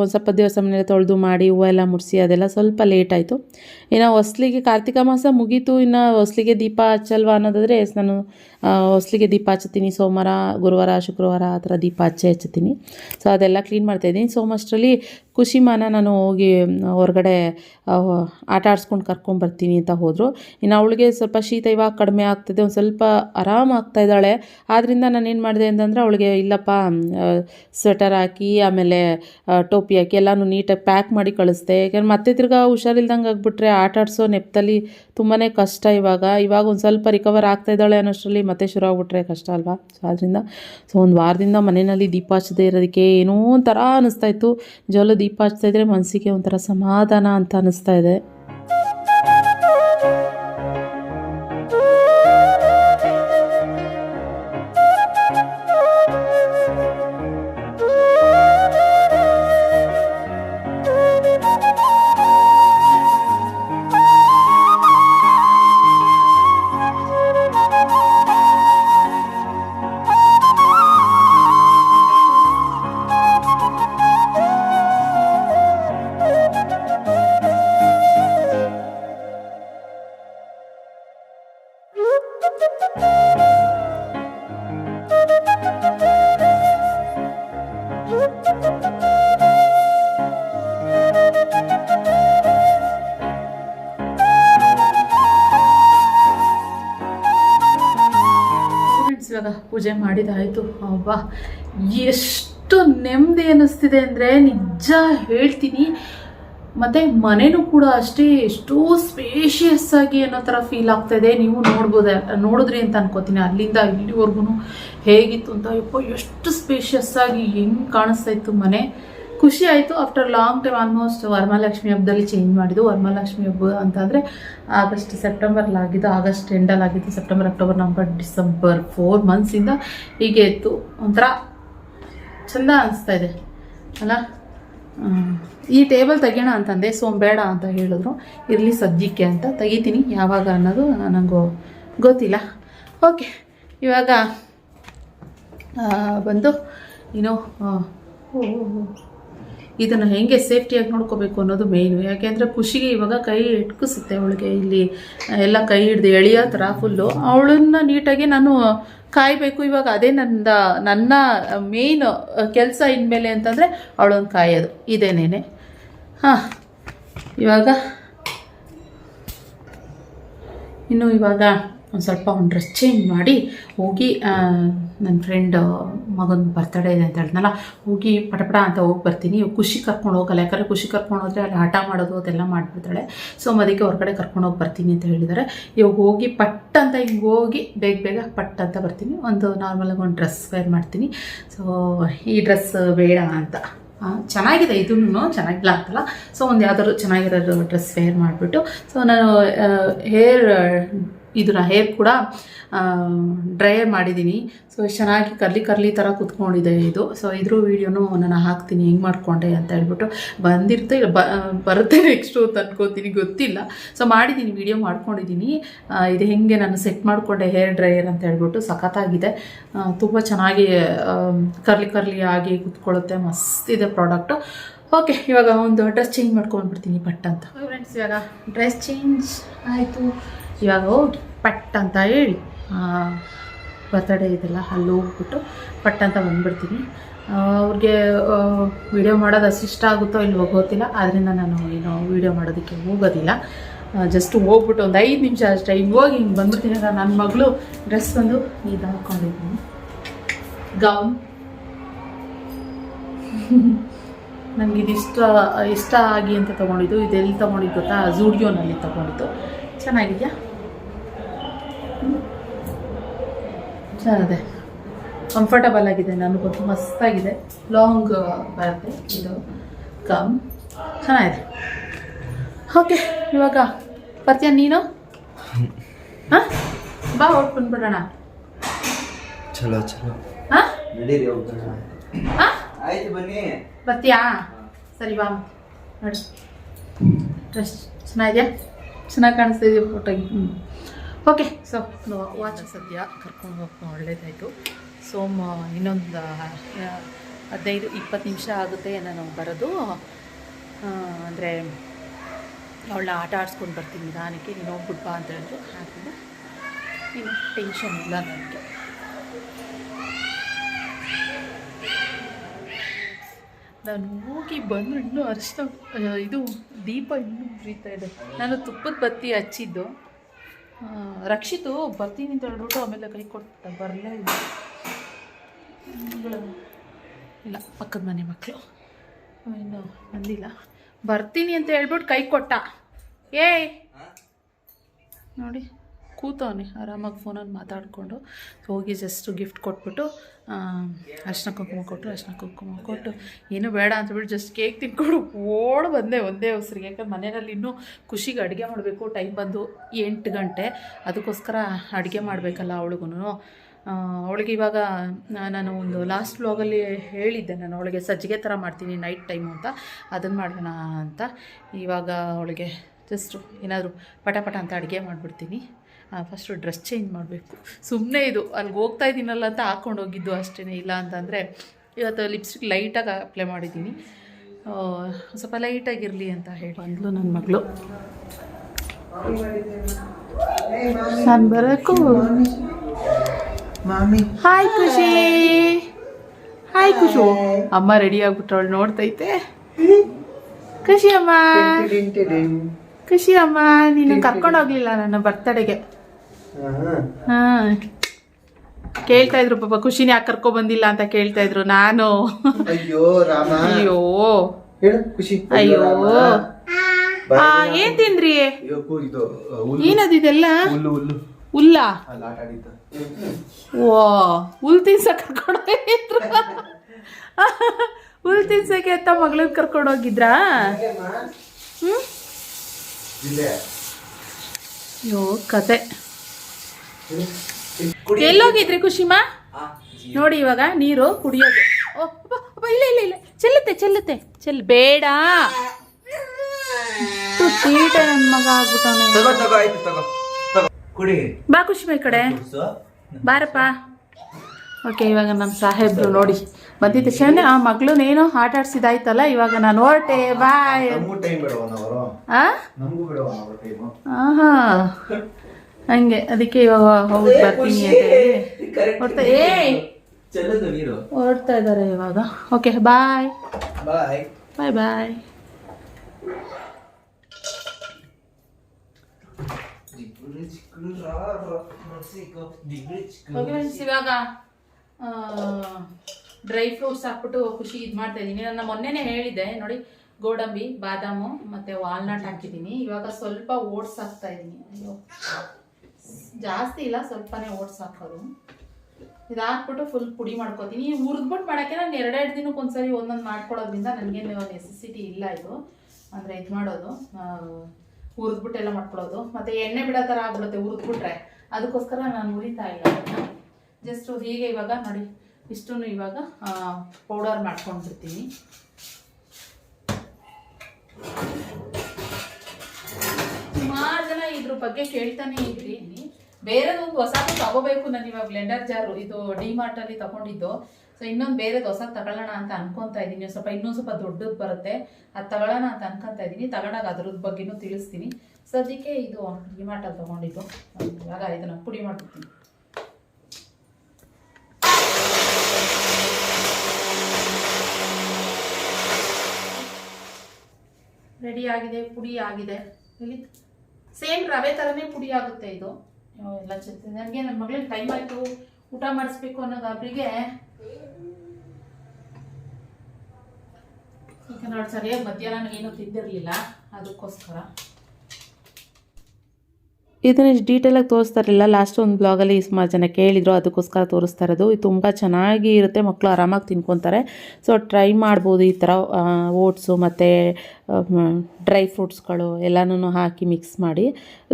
ಒಂದು ಸ್ವಲ್ಪ ದಿವಸ ಮನೆಯಲ್ಲಿ ತೊಳೆದು ಮಾಡಿ ಹೂವೆಲ್ಲ ಮುಡಿಸಿ, ಅದೆಲ್ಲ ಸ್ವಲ್ಪ ಲೇಟ್ ಆಯಿತು. ಇನ್ನು ಹೊಸ್ಲಿಗೆ ಕಾರ್ತಿಕ ಮಾಸ ಮುಗೀತು. ಇನ್ನು ಹೊಸ್ಲಿಗೆ ದೀಪ ಹಚ್ಚಲ್ವಾ ಅನ್ನೋದಾದರೆ ನಾನು ಹೊಸ್ಲಿಗೆ ದೀಪ ಹಚ್ಚುತ್ತೀನಿ. ಸೋಮವಾರ, ಗುರುವಾರ, ಶುಕ್ರವಾರ ಆ ಥರ ದೀಪ ಹಚ್ಚೇ ಹಚ್ಚುತ್ತೀನಿ. ಸೊ ಅದೆಲ್ಲ ಕ್ಲೀನ್ ಮಾಡ್ತಾಯಿದ್ದೀನಿ ಸೊ ಅಷ್ಟರಲ್ಲಿ ಖುಷಿಮಾನ ನಾನು ಹೋಗಿ ಹೊರಗಡೆ ಆಟ ಆಡ್ಸ್ಕೊಂಡು ಕರ್ಕೊಂಬರ್ತೀನಿ ಅಂತ ಹೋದರು. ಇನ್ನು ಅವಳಿಗೆ ಸ್ವಲ್ಪ ಶೀತ ಇವಾಗ ಕಡಿಮೆ ಆಗ್ತದೆ, ಒಂದು ಸ್ವಲ್ಪ ಆರಾಮ ಆಗ್ತಾ ಇದ್ದಾಳೆ. ಆದ್ದರಿಂದ ನಾನು ಏನು ಮಾಡಿದೆ ಅಂತಂದರೆ ಅವಳಿಗೆ, ಇಲ್ಲಪ್ಪ ಸ್ವೆಟರ್ ಹಾಕಿ, ಆಮೇಲೆ ಟೋಪಿ ಹಾಕಿ ಎಲ್ಲನೂ ನೀಟಾಗಿ ಪ್ಯಾಕ್ ಮಾಡಿ ಕಳಿಸ್ದೆ. ಯಾಕಂದ್ರೆ ಮತ್ತೆ ತಿರ್ಗಾ ಹುಷಾರಿಲ್ದಂಗೆ ಆಗಿಬಿಟ್ರೆ ಆಟ ಆಡಿಸೋ ನೆಪದಲ್ಲಿ ತುಂಬಾ ಕಷ್ಟ ಇವಾಗ. ಇವಾಗ ಒಂದು ಸ್ವಲ್ಪ ರಿಕವರ್ ಆಗ್ತಾ ಇದ್ದಾಳೆ ಅನ್ನೋಷ್ಟರಲ್ಲಿ ಮತ್ತೆ ಶುರು ಆಗ್ಬಿಟ್ರೆ ಕಷ್ಟ ಅಲ್ವಾ? ಸೊ ಆದ್ದರಿಂದ ಸೊ ಒಂದು ವಾರದಿಂದ ಮನೆಯಲ್ಲಿ ದೀಪ ಹಚ್ಚದೇ ಇರೋದಕ್ಕೆ ಏನೋ ಒಂಥರ ಅನ್ನಿಸ್ತಾ ಇತ್ತು. ಜೊಲ್ಲು ದೀಪ ಹಚ್ತಾ ಇದ್ರೆ ಮನಸ್ಸಿಗೆ ಒಂಥರ ಸಮಾಧಾನ ಅಂತ ಅನ್ನಿಸ್ತಾ ಇದೆ. ಇವಾಗ ಪೂಜೆ ಮಾಡಿದಾಯಿತು. ಅಬ್ಬಾ ಎಷ್ಟು ನೆಮ್ಮದಿ ಅನ್ನಿಸ್ತಿದೆ ಅಂದರೆ ನಿಜ ಹೇಳ್ತೀನಿ. ಮತ್ತು ಮನೆಯೂ ಕೂಡ ಅಷ್ಟೇ ಎಷ್ಟೋ ಸ್ಪೇಷಿಯಸ್ ಆಗಿ ಅನ್ನೋ ಥರ ಫೀಲ್ ಆಗ್ತಾಯಿದೆ ನೀವು ನೋಡ್ಬೋದ, ನೋಡಿದ್ರಿ ಅಂತ ಅನ್ಕೋತೀನಿ. ಅಲ್ಲಿಂದ ಇಲ್ಲಿವರೆಗೂ ಹೇಗಿತ್ತು ಅಂತ. ಯಪ್ಪ, ಎಷ್ಟು ಸ್ಪೇಷಿಯಸ್ ಆಗಿ ಹೆಂಗೆ ಕಾಣಿಸ್ತಾ ಇತ್ತು ಮನೆ. ಖುಷಿ ಆಯಿತು. After long time almost Varamahalakshmi ಹಬ್ಬದಲ್ಲಿ ಚೇಂಜ್ ಮಾಡಿದ್ದು. ವರಮಹಾಲಕ್ಷ್ಮಿ ಹಬ್ಬ ಅಂತಂದರೆ ಆಗಸ್ಟ್ ಸೆಪ್ಟೆಂಬರ್ಲಾಗಿದ್ದು August ಎಂಡಲ್ಲಾಗಿದ್ದು September October November December four ಮಂತ್ಸಿಂದ ಹೀಗೆ ಇತ್ತು. ಒಂಥರ ಚಂದ ಅನಿಸ್ತಾ ಇದೆ. ಅಲ್ಲ? ಈ ಟೇಬಲ್ ತೆಗೋಣ ಅಂತಂದೆ. ಸೋಮ್ ಬೇಡ ಅಂತ ಹೇಳಿದ್ರು. ಇರಲಿ ಸದ್ಯಕ್ಕೆ ಅಂತ. ತೆಗಿತೀನಿ. ಯಾವಾಗ ಅನ್ನೋದು ನನಗೂ ಗೊತ್ತಿಲ್ಲ. ಓಕೆ ಇವಾಗ ಬಂದು ಏನು ಇದನ್ನು ಹೇಗೆ ಸೇಫ್ಟಿಯಾಗಿ ನೋಡ್ಕೋಬೇಕು ಅನ್ನೋದು ಮೇಯ್ನು ಯಾಕೆಂದರೆ ಖುಷಿಗೆ ಇವಾಗ ಕೈ ಇಟ್ಕಿಸುತ್ತೆ ಅವಳಿಗೆ ಇಲ್ಲಿ. ಎಲ್ಲ ಕೈ ಹಿಡ್ದು ಎಳೆಯೋ ಥರ ಫುಲ್ಲು ಅವಳನ್ನ ನೀಟಾಗಿ ನಾನು ಕಾಯಬೇಕು. ಇವಾಗ ಅದೇ ನನ್ನ ನನ್ನ ಮೇಯ್ನ್ ಕೆಲಸ ಇನ್ಮೇಲೆ ಅಂತಂದರೆ ಅವಳನ್ನು ಕಾಯೋದು. ಇದೇನೇನೆ? ಹಾಂ, ಇವಾಗ. ಇನ್ನು ಇವಾಗ ಒಂದು ಸ್ವಲ್ಪ ಒಂದು ಡ್ರೆಸ್ ಚೇಂಜ್ ಮಾಡಿ ಹೋಗಿ ನನ್ನ ಫ್ರೆಂಡ್ ಮಗನ ಬರ್ತಡೇ ಇದೆ ಅಂತ ಹೇಳಿದ್ನಲ್ಲ, ಹೋಗಿ ಪಟಪಟ ಅಂತ ಹೋಗಿ ಬರ್ತೀನಿ. ಖುಷಿ ಕರ್ಕೊಂಡು ಹೋಗಲ್ಲ. ಯಾಕಂದರೆ ಖುಷಿ ಕರ್ಕೊಂಡು ಹೋದರೆ ಅಲ್ಲಿ ಆಟ ಮಾಡೋದು ಅದೆಲ್ಲ ಮಾಡಿಬಿಡ್ತಾಳೆ. ಸೊ ಅದಕ್ಕೆ ಹೊರಗಡೆ ಕರ್ಕೊಂಡು ಹೋಗಿ ಬರ್ತೀನಿ ಅಂತ ಹೇಳಿದ್ದಾರೆ ಇವಾಗ ಹೋಗಿ ಪಟ್ ಅಂತ ಹಿಂಗೆ ಹೋಗಿ ಬೇಗ ಬೇಗ ಪಟ್ ಅಂತ ಬರ್ತೀನಿ. ಒಂದು ನಾರ್ಮಲಾಗಿ ಒಂದು ಡ್ರೆಸ್ ವೇರ್ ಮಾಡ್ತೀನಿ. ಸೊ ಈ ಡ್ರೆಸ್ ಬೇಡ ಅಂತ. ಚೆನ್ನಾಗಿದೆ ಇದನ್ನು ಚೆನ್ನಾಗಿಲ್ಲ ಅಂತಲ್ಲ. ಸೊ ಒಂದು ಯಾವ್ದಾದ್ರು ಚೆನ್ನಾಗಿರೋ ಡ್ರೆಸ್ ವೇರ್ ಮಾಡಿಬಿಟ್ಟು. ಸೊ ನಾನು ಹೇರ್ ಇದನ್ನ ಹೇರ್ ಕೂಡ ಡ್ರೈ ಮಾಡಿದ್ದೀನಿ ಸೊ ಚೆನ್ನಾಗಿ ಕರ್ಲಿ ಕರ್ಲಿ ಥರ ಕುತ್ಕೊಂಡಿದೆ ಇದು. ಸೊ ಇದ್ರ ವೀಡಿಯೋನು ನಾನು ಹಾಕ್ತೀನಿ, ಹೆಂಗೆ ಮಾಡ್ಕೊಂಡೆ ಅಂತ ಹೇಳ್ಬಿಟ್ಟು ಬಂದಿರುತ್ತೆ. ಇಲ್ಲ ಬರುತ್ತೆ ನೆಕ್ಸ್ಟು ಅಂತ ಗೊತ್ತಿಲ್ಲ. ಸೊ ಮಾಡಿದ್ದೀನಿ ವೀಡಿಯೋ ಮಾಡ್ಕೊಂಡಿದ್ದೀನಿ ಇದು ಹೆಂಗೆ ನಾನು ಸೆಟ್ ಮಾಡಿಕೊಂಡೆ ಹೇರ್ ಡ್ರೈಯರ್ ಅಂತ ಹೇಳ್ಬಿಟ್ಟು ಸಖತ್ತಾಗಿದೆ. ತುಂಬ ಚೆನ್ನಾಗಿ ಕರ್ಲಿ ಕರ್ಲಿ ಆಗಿ ಕುತ್ಕೊಳ್ಳುತ್ತೆ. ಮಸ್ತ್ ಇದೆ ಪ್ರಾಡಕ್ಟು ಓಕೆ ಇವಾಗ ಒಂದು ಡ್ರೆಸ್ ಚೇಂಜ್ ಮಾಡ್ಕೊಂಡ್ಬಿಡ್ತೀನಿ ಬಟ್ ಅಂತ. ಫ್ರೆಂಡ್ಸ್ ಇವಾಗ ಡ್ರೆಸ್ ಚೇಂಜ್ ಆಯಿತು. ಇವಾಗ ಹೋಗಿ. ಪಟ್ ಅಂತ ಹೇಳಿ ಬರ್ತಡೇ ಇದೆಲ್ಲ ಅಲ್ಲಿ ಹೋಗ್ಬಿಟ್ಟು ಪಟ್ ಅಂತ ಬಂದುಬಿಡ್ತೀನಿ. ಅವ್ರಿಗೆ ವಿಡಿಯೋ ಮಾಡೋದು ಅಷ್ಟು ಇಷ್ಟ ಆಗುತ್ತೋ ಇಲ್ವೋ ಗೊತ್ತಿಲ್ಲ. ಆದ್ದರಿಂದ ನಾನು ಏನು ವಿಡಿಯೋ ಮಾಡೋದಕ್ಕೆ ಹೋಗೋದಿಲ್ಲ. ಜಸ್ಟ್ ಹೋಗ್ಬಿಟ್ಟು ಒಂದು ಐದು ನಿಮಿಷ ಅಷ್ಟೇ. ಹಿಂಗೆ ಹೋಗಿ ಹಿಂಗೆ ಬಂದ್ಬಿಡ್ತೀನಿ ಅಂತ ನನ್ನ ಮಗಳು ಡ್ರೆಸ್ ಬಂದು ಇದು ಹಾಕ್ಕೊಂಡಿದ್ದೀನಿ ಗೌನ್ ನನಗೆ ಇದು ಇಷ್ಟ ಇಷ್ಟ ಆಗಿ ಅಂತ ತೊಗೊಂಡಿದ್ದು. ಇದೆಲ್ಲಿ ತೊಗೊಂಡಿದ್ದು ಗೊತ್ತಾ? ಝೂಡಿಯೋನಲ್ಲಿ ತೊಗೊಂಡಿದ್ದು. ಚೆನ್ನಾಗಿದೆಯಾ? ಚೆನ್ನಾಗಿದೆ. ಕಂಫರ್ಟಬಲ್ ಆಗಿದೆ ನನಗಂತೂ ಮಸ್ತಾಗಿದೆ. ಲಾಂಗ್ ಬರುತ್ತೆ. ಇದು ಕಮ್ ಚೆನ್ನಾಗಿದೆ. ಓಕೆ ಇವಾಗ ಬರ್ತೀಯ ನೀನು? ಹಾಂ? ಬಾ ಹೊಟ್ಟು ಬಂದ್ಬಿಡೋಣ. ಚಲೋ ಚಲೋ. ಹಾಂ? ಹಾಂ? ಆಯ್ತು ಬನ್ನಿ. ಬರ್ತೀಯಾ? ಸರಿ ಬಾ. ನೋಡಿ. ಡ್ರೆಸ್ ಚೆನ್ನಾಗಿದೆಯಾ? ಚೆನ್ನಾಗಿ ಕಾಣಿಸ್ತಿದೆಯಾ ಫೋಟೋಗೆ ಹ್ಞೂ ಓಕೆ ಸೊ ವಾಚ್ ಸದ್ಯ ಕರ್ಕೊಂಡು ಹೋಗ್ತಾ ಒಳ್ಳೇದಾಯಿತು. ಸೋಮ ಇನ್ನೊಂದು ಹದಿನೈದು ಇಪ್ಪತ್ತು ನಿಮಿಷ ಆಗುತ್ತೆ ನಾನು ಬರೋದು. ಅಂದರೆ ಅವಳನ್ನ ಆಟ ಆಡಿಸ್ಕೊಂಡು ಬರ್ತೀನಿ ನಿಧಾನಕ್ಕೆ ನೀನು ಹೋಗ್ಬಿಟ್ಟು ಬಾ ಅಂತ ಹೇಳಿದ್ರು. ಏನು ಟೆನ್ಷನ್ ಇಲ್ಲ ನನಗೆ. ನಾನು ಹೋಗಿ ಬಂದು ಇನ್ನೂ ಅರಿಶಿನ ಇದು ದೀಪ ಇನ್ನೂ ಉರಿತಾ ಇದೆ. ನಾನು ತುಪ್ಪದ ಬತ್ತಿ ಹಚ್ಚಿದ್ದು. ರಕ್ಷಿತು ಬರ್ತೀನಿ ಅಂತ ಹೇಳ್ಬಿಟ್ಟು ಆಮೇಲೆ ಕೈ ಕೊಟ್ಟ ಬರಲೇ ಇಲ್ಲ. ಇಲ್ಲ ಪಕ್ಕದ ಮನೆ ಮಕ್ಕಳು ಇನ್ನು ಬಂದಿಲ್ಲ. ಬರ್ತೀನಿ ಅಂತ ಹೇಳ್ಬಿಟ್ಟು ಕೈ ಕೊಟ್ಟ. ಏಯ್! ನೋಡಿ. ಕೂತವನೆ, ಆರಾಮಾಗಿ ಫೋನಲ್ಲಿ ಮಾತಾಡಿಕೊಂಡು. ಹೋಗಿ ಜಸ್ಟ್ ಗಿಫ್ಟ್ ಕೊಟ್ಬಿಟ್ಟು ಅರ್ಶಿನ ಕುಂಕುಮ ಕೊಟ್ಟು ಅರ್ಶಿನ ಕುಂಕುಮ ಕೊಟ್ಟು, ಏನು ಬೇಡ ಅಂತಬಿಟ್ಟು ಜಸ್ಟ್ ಕೇಕ್ ತಿನ್ಕೊಂಡು ಓಡ್ ಬಂದೆ ಒಂದೇ ಉಸಿರಿಗೆ. ಯಾಕಂದ್ರೆ ಮನೆಯಲ್ಲಿ ಇನ್ನೂ ಖುಷಿಗೆ ಅಡುಗೆ ಮಾಡಬೇಕು ಟೈಮ್ ಬಂದು ಎಂಟು ಗಂಟೆ. ಅದಕ್ಕೋಸ್ಕರ ಅಡುಗೆ ಮಾಡಬೇಕಲ್ಲ ಅವಳಿಗೂ ಅವಳಿಗೆ ಇವಾಗ ನಾನು ಒಂದು ಲಾಸ್ಟ್ ವ್ಲಾಗಲ್ಲಿ ಹೇಳಿದ್ದೆ, ನಾನು ಅವಳಿಗೆ ಸಜ್ಜಿಗೆ ಥರ ಮಾಡ್ತೀನಿ ನೈಟ್ ಟೈಮು ಅಂತ. ಅದನ್ನು ಮಾಡೋಣ ಅಂತ. ಇವಾಗ ಅವಳಿಗೆ ಜಸ್ಟು ಏನಾದರೂ ಪಟ ಅಂತ ಅಡುಗೆ ಮಾಡಿಬಿಡ್ತೀನಿ. ಫಸ್ಟು ಡ್ರೆಸ್ ಚೇಂಜ್ ಮಾಡಬೇಕು. ಸುಮ್ಮನೆ ಇದು ಅಲ್ಲಿಗೆ ಹೋಗ್ತಾ ಇದ್ದೀನಲ್ಲ ಅಂತ ಹಾಕ್ಕೊಂಡು ಹೋಗಿದ್ದು ಅಷ್ಟೇ ಇಲ್ಲ ಅಂತಂದರೆ ಇವತ್ತು ಲಿಪ್ಸ್ಟಿಕ್ ಲೈಟಾಗಿ ಅಪ್ಲೈ ಮಾಡಿದ್ದೀನಿ ಸ್ವಲ್ಪ ಲೈಟಾಗಿರಲಿ ಅಂತ ಹೇಳಿ. ಬಂದಳು ನನ್ನ ಮಗಳು. ನಾನು ಬರೋಕು ಮಾಮಿ. ಹಾಯ್ ಖುಷಿ. ಹಾಯ್ ಖುಷು. ಅಮ್ಮ ರೆಡಿ ಆಗ್ಬಿಟ್ರವಳು ನೋಡ್ತೈತೆ. ಖುಷಿ ಅಮ್ಮ. ಖುಷಿ ಅಮ್ಮ ನೀನು ಕರ್ಕೊಂಡೋಗ್ಲಿಲ್ಲ ನನ್ನ ಬರ್ತಡೆಗೆ ಹಾ. ಕೇಳ್ತಾ ಇದ್ರು ಪಾಪ ಖುಷಿನ ಯಾಕೆ ಕರ್ಕೊ ಬಂದಿಲ್ಲ ಅಂತ ಕೇಳ್ತಾ ಇದ್ರು ನಾನು. ಅಯ್ಯೋ ರಾಮ. ಅಯ್ಯೋ. ಹೇಳು ಖುಷಿ. ಅಯ್ಯೋ. ಆ ಏನ್ ತಿಂದ್ರಿ? ಅಯ್ಯೋ ಕೂ- ಇದು ಆ, ಹುಲ್ಲು. ಏನದಿದೆಲ್ಲ ಹುಲ್ಲು ಹುಲ್ಲು. ಹುಲ್ಲ? ಅಲ್ಲಿ ಆಟ ಆಡಿದ್ದು ಓ ಹುಲ್ ತಿನ್ಸಕ್ ಕರ್ಕೊಂಡು ಹೋಗಿದ್ರು? ಹುಲ್ ತಿನ್ಸಕ್ಕೆ ಅಂತ ಮಗಳನ್ನ ಕರ್ಕೊಂಡು ಹೋಗಿದ್ರಾ? ಹ್ಮ್? ಇಲ್ಲೇ ಅಯ್ಯೋ ಕತೆ. ಎಲ್ಲೋಗಿದ್ರಿ ಖುಷಿಮಾ ನೋಡಿ ಇವಾಗ ನೀರು ಕುಡಿಯೋದು. ಇಲ್ಲ ಇಲ್ಲ ಇಲ್ಲ. ಚೆಲ್ಲುತ್ತೆ ಚೆಲ್ಲುತ್ತೆ. ಚೆಲ್ ಬೇಡ. ತು, ತೀಟ ನನ್ ಮಗ ಆಗ್ಬಿಟ್ಟವನೆ. ಬಾ ಖುಷಿಮಾ ಈ ಕಡೆ. ಬಾರಪ್ಪ. ಓಕೆ ಇವಾಗ ನಮ್ಮ ಸಾಹೇಬ್ರು ನೋಡಿ. ಬಂದಿದ್ದ ತಕ್ಷಣ ಆ ಮಗಳನ್ನೇನೋ ಆಟ ಆಡ್ಸಿದಾಯ್ತಲ್ಲ ಇವಾಗ ನಾನು ಹೊರಟೆ. ಬಾಯ್ ನಮಗೂ ಟೈಮ್ ಹಂಗೆ ಅದಕ್ಕೆ ಇವಾಗ ಹೋಗಿ ಬರ್ತೀನಿ ಅಂತ ಹೇಳಿ. ಹೊರ್ತಾ ಹೊರಡ್ತಾ ಇದ್ದಾರೆ ಇವಾಗ. ಓಕೆ ಬಾಯ್ ಬಾಯ್ ಬಾಯ್ ಬಾಯ್ ಇವಾಗ ಡ್ರೈ ಫ್ರೂಟ್ಸ್ ಹಾಕ್ಬಿಟ್ಟು ಖುಷಿ ಇದು ಮಾಡ್ತಾ ಇದ್ದೀನಿ ನನ್ನ ಮೊನ್ನೆನೇ ಹೇಳಿದ್ದೆ ನೋಡಿ ಗೋಡಂಬಿ ಬಾದಾಮು ಮತ್ತೆ ವಾಲ್ನಟ್ ಹಾಕಿದ್ದೀನಿ. ಇವಾಗ ಸ್ವಲ್ಪ ಓಟ್ಸ್ ಹಾಕ್ತಾ ಇದ್ದೀನಿ ಅಯ್ಯೋ. ಜಾಸ್ತಿ ಇಲ್ಲ, ಸ್ವಲ್ಪನೇ ಓಟ್ಸ್ ಹಾಕೋದು. ಇದಾಕ್ಬಿಟ್ಟು ಫುಲ್ ಪುಡಿ ಮಾಡ್ಕೊತೀನಿ. ಹುರಿದ್ಬಿಟ್ಟು ಮಾಡೋಕ್ಕೆ ನಾನು ಎರಡೆರಡು ದಿನಕ್ಕೆ ಒಂದ್ಸರಿ ಒಂದೊಂದು ಮಾಡ್ಕೊಳ್ಳೋದ್ರಿಂದ ನನಗೇನು ನೆಸೆಸಿಟಿ ಇಲ್ಲ ಇದು. ಅಂದರೆ ಇದು ಮಾಡೋದು. ಹುರಿದ್ಬಿಟ್ಟೆಲ್ಲ ಮಾಡ್ಕೊಳ್ಳೋದು. ಮತ್ತು ಎಣ್ಣೆ ಬಿಡೋ ಥರ ಆಗ್ಬಿಡುತ್ತೆ ಹುರಿದ್ಬಿಟ್ರೆ. ಅದಕ್ಕೋಸ್ಕರ ನಾನು ಹುರಿತಾ ಇಲ್ಲ ಜಸ್ಟ್ ಹೀಗೆ ಇವಾಗ ನೋಡಿ ಇಷ್ಟು ಇವಾಗ ಪೌಡರ್ ಮಾಡ್ಕೊಂಡಿರ್ತೀನಿ ಸುಮಾರು ಜನ ಇದ್ರ ಬಗ್ಗೆ ಕೇಳ್ತಾನೆ ಇದ್ರಿ. ಬೇರೆದು ಒಂದು ಹೊಸದು ತಗೋಬೇಕು ನಾನು ಇವಾಗ ಬ್ಲೆಂಡರ್ ಜಾರು ಇದು ಡಿ ಮಾರ್ಟ್ ಅಲ್ಲಿ ತಗೊಂಡಿದ್ದು. ಸೊ ಇನ್ನೊಂದು ಬೇರೆದು ಹೊಸ ತಗೊಳ್ಳೋಣ ಅಂತ ಅನ್ಕೊಂತಾ ಇದ್ದೀನಿ. ಸ್ವಲ್ಪ ಇನ್ನೊಂದು ಸ್ವಲ್ಪ ದೊಡ್ಡದು ಬರುತ್ತೆ. ಅದು ತಗೊಳ್ಳೋಣ ಅಂತ ಅನ್ಕೊತಾ ಇದ್ದೀನಿ. ತಗೊಂಡಾಗ ಅದ್ರದ್ದು ಬಗ್ಗೆನೂ ತಿಳಿಸ್ತೀನಿ. ಸದ್ಯಕ್ಕೆ ಇದು ಡಿ ಮಾರ್ಟ್ ಅಲ್ಲಿ ತಗೊಂಡಿದ್ದು. ಇವಾಗ ಇದನ್ನ ಪುಡಿ ಮಾಡ್ತೀನಿ ರೆಡಿ ಆಗಿದೆ, ಪುಡಿ ಆಗಿದೆ. ಸೇಮ್ ರವೆ ಥರನೇ ಪುಡಿ ಆಗುತ್ತೆ ಇದು. ಎಲ್ಲ ಚಿಂತೆ ನನಗೆ ನನ್ನ ಮಗಳಿಗೆ ಟೈಮ್ ಆಯಿತು. ಊಟ ಮಾಡಿಸ್ಬೇಕು ಅನ್ನೋ ಗಾಬರಿಗೆ ಈಗ ನೋಡಿ ಸರಿಯಾಗಿ ಮಧ್ಯಾಹ್ನ ಏನೂ ತಿಂದಿರಲಿಲ್ಲ. ಅದಕ್ಕೋಸ್ಕರ. ಇದನ್ನ ಡೀಟೇಲಾಗಿ ತೋರಿಸ್ತಾರಿಲ್ಲ ಲಾಸ್ಟ್ ಒಂದು ಬ್ಲಾಗಲ್ಲಿ ಸುಮಾರು ಜನ ಕೇಳಿದ್ರು. ಅದಕ್ಕೋಸ್ಕರ ತೋರಿಸ್ತಾ ಇರೋದು. ಇದು ತುಂಬ ಚೆನ್ನಾಗಿ ಇರುತ್ತೆ. ಮಕ್ಕಳು ಆರಾಮಾಗಿ ತಿನ್ಕೊತಾರೆ. ಸೊ ಟ್ರೈ ಮಾಡ್ಬೋದು ಈ ಥರ ಓಟ್ಸು ಮತ್ತು ಡ್ರೈ ಫ್ರೂಟ್ಸ್ಗಳು ಎಲ್ಲನೂ ಹಾಕಿ ಮಿಕ್ಸ್ ಮಾಡಿ.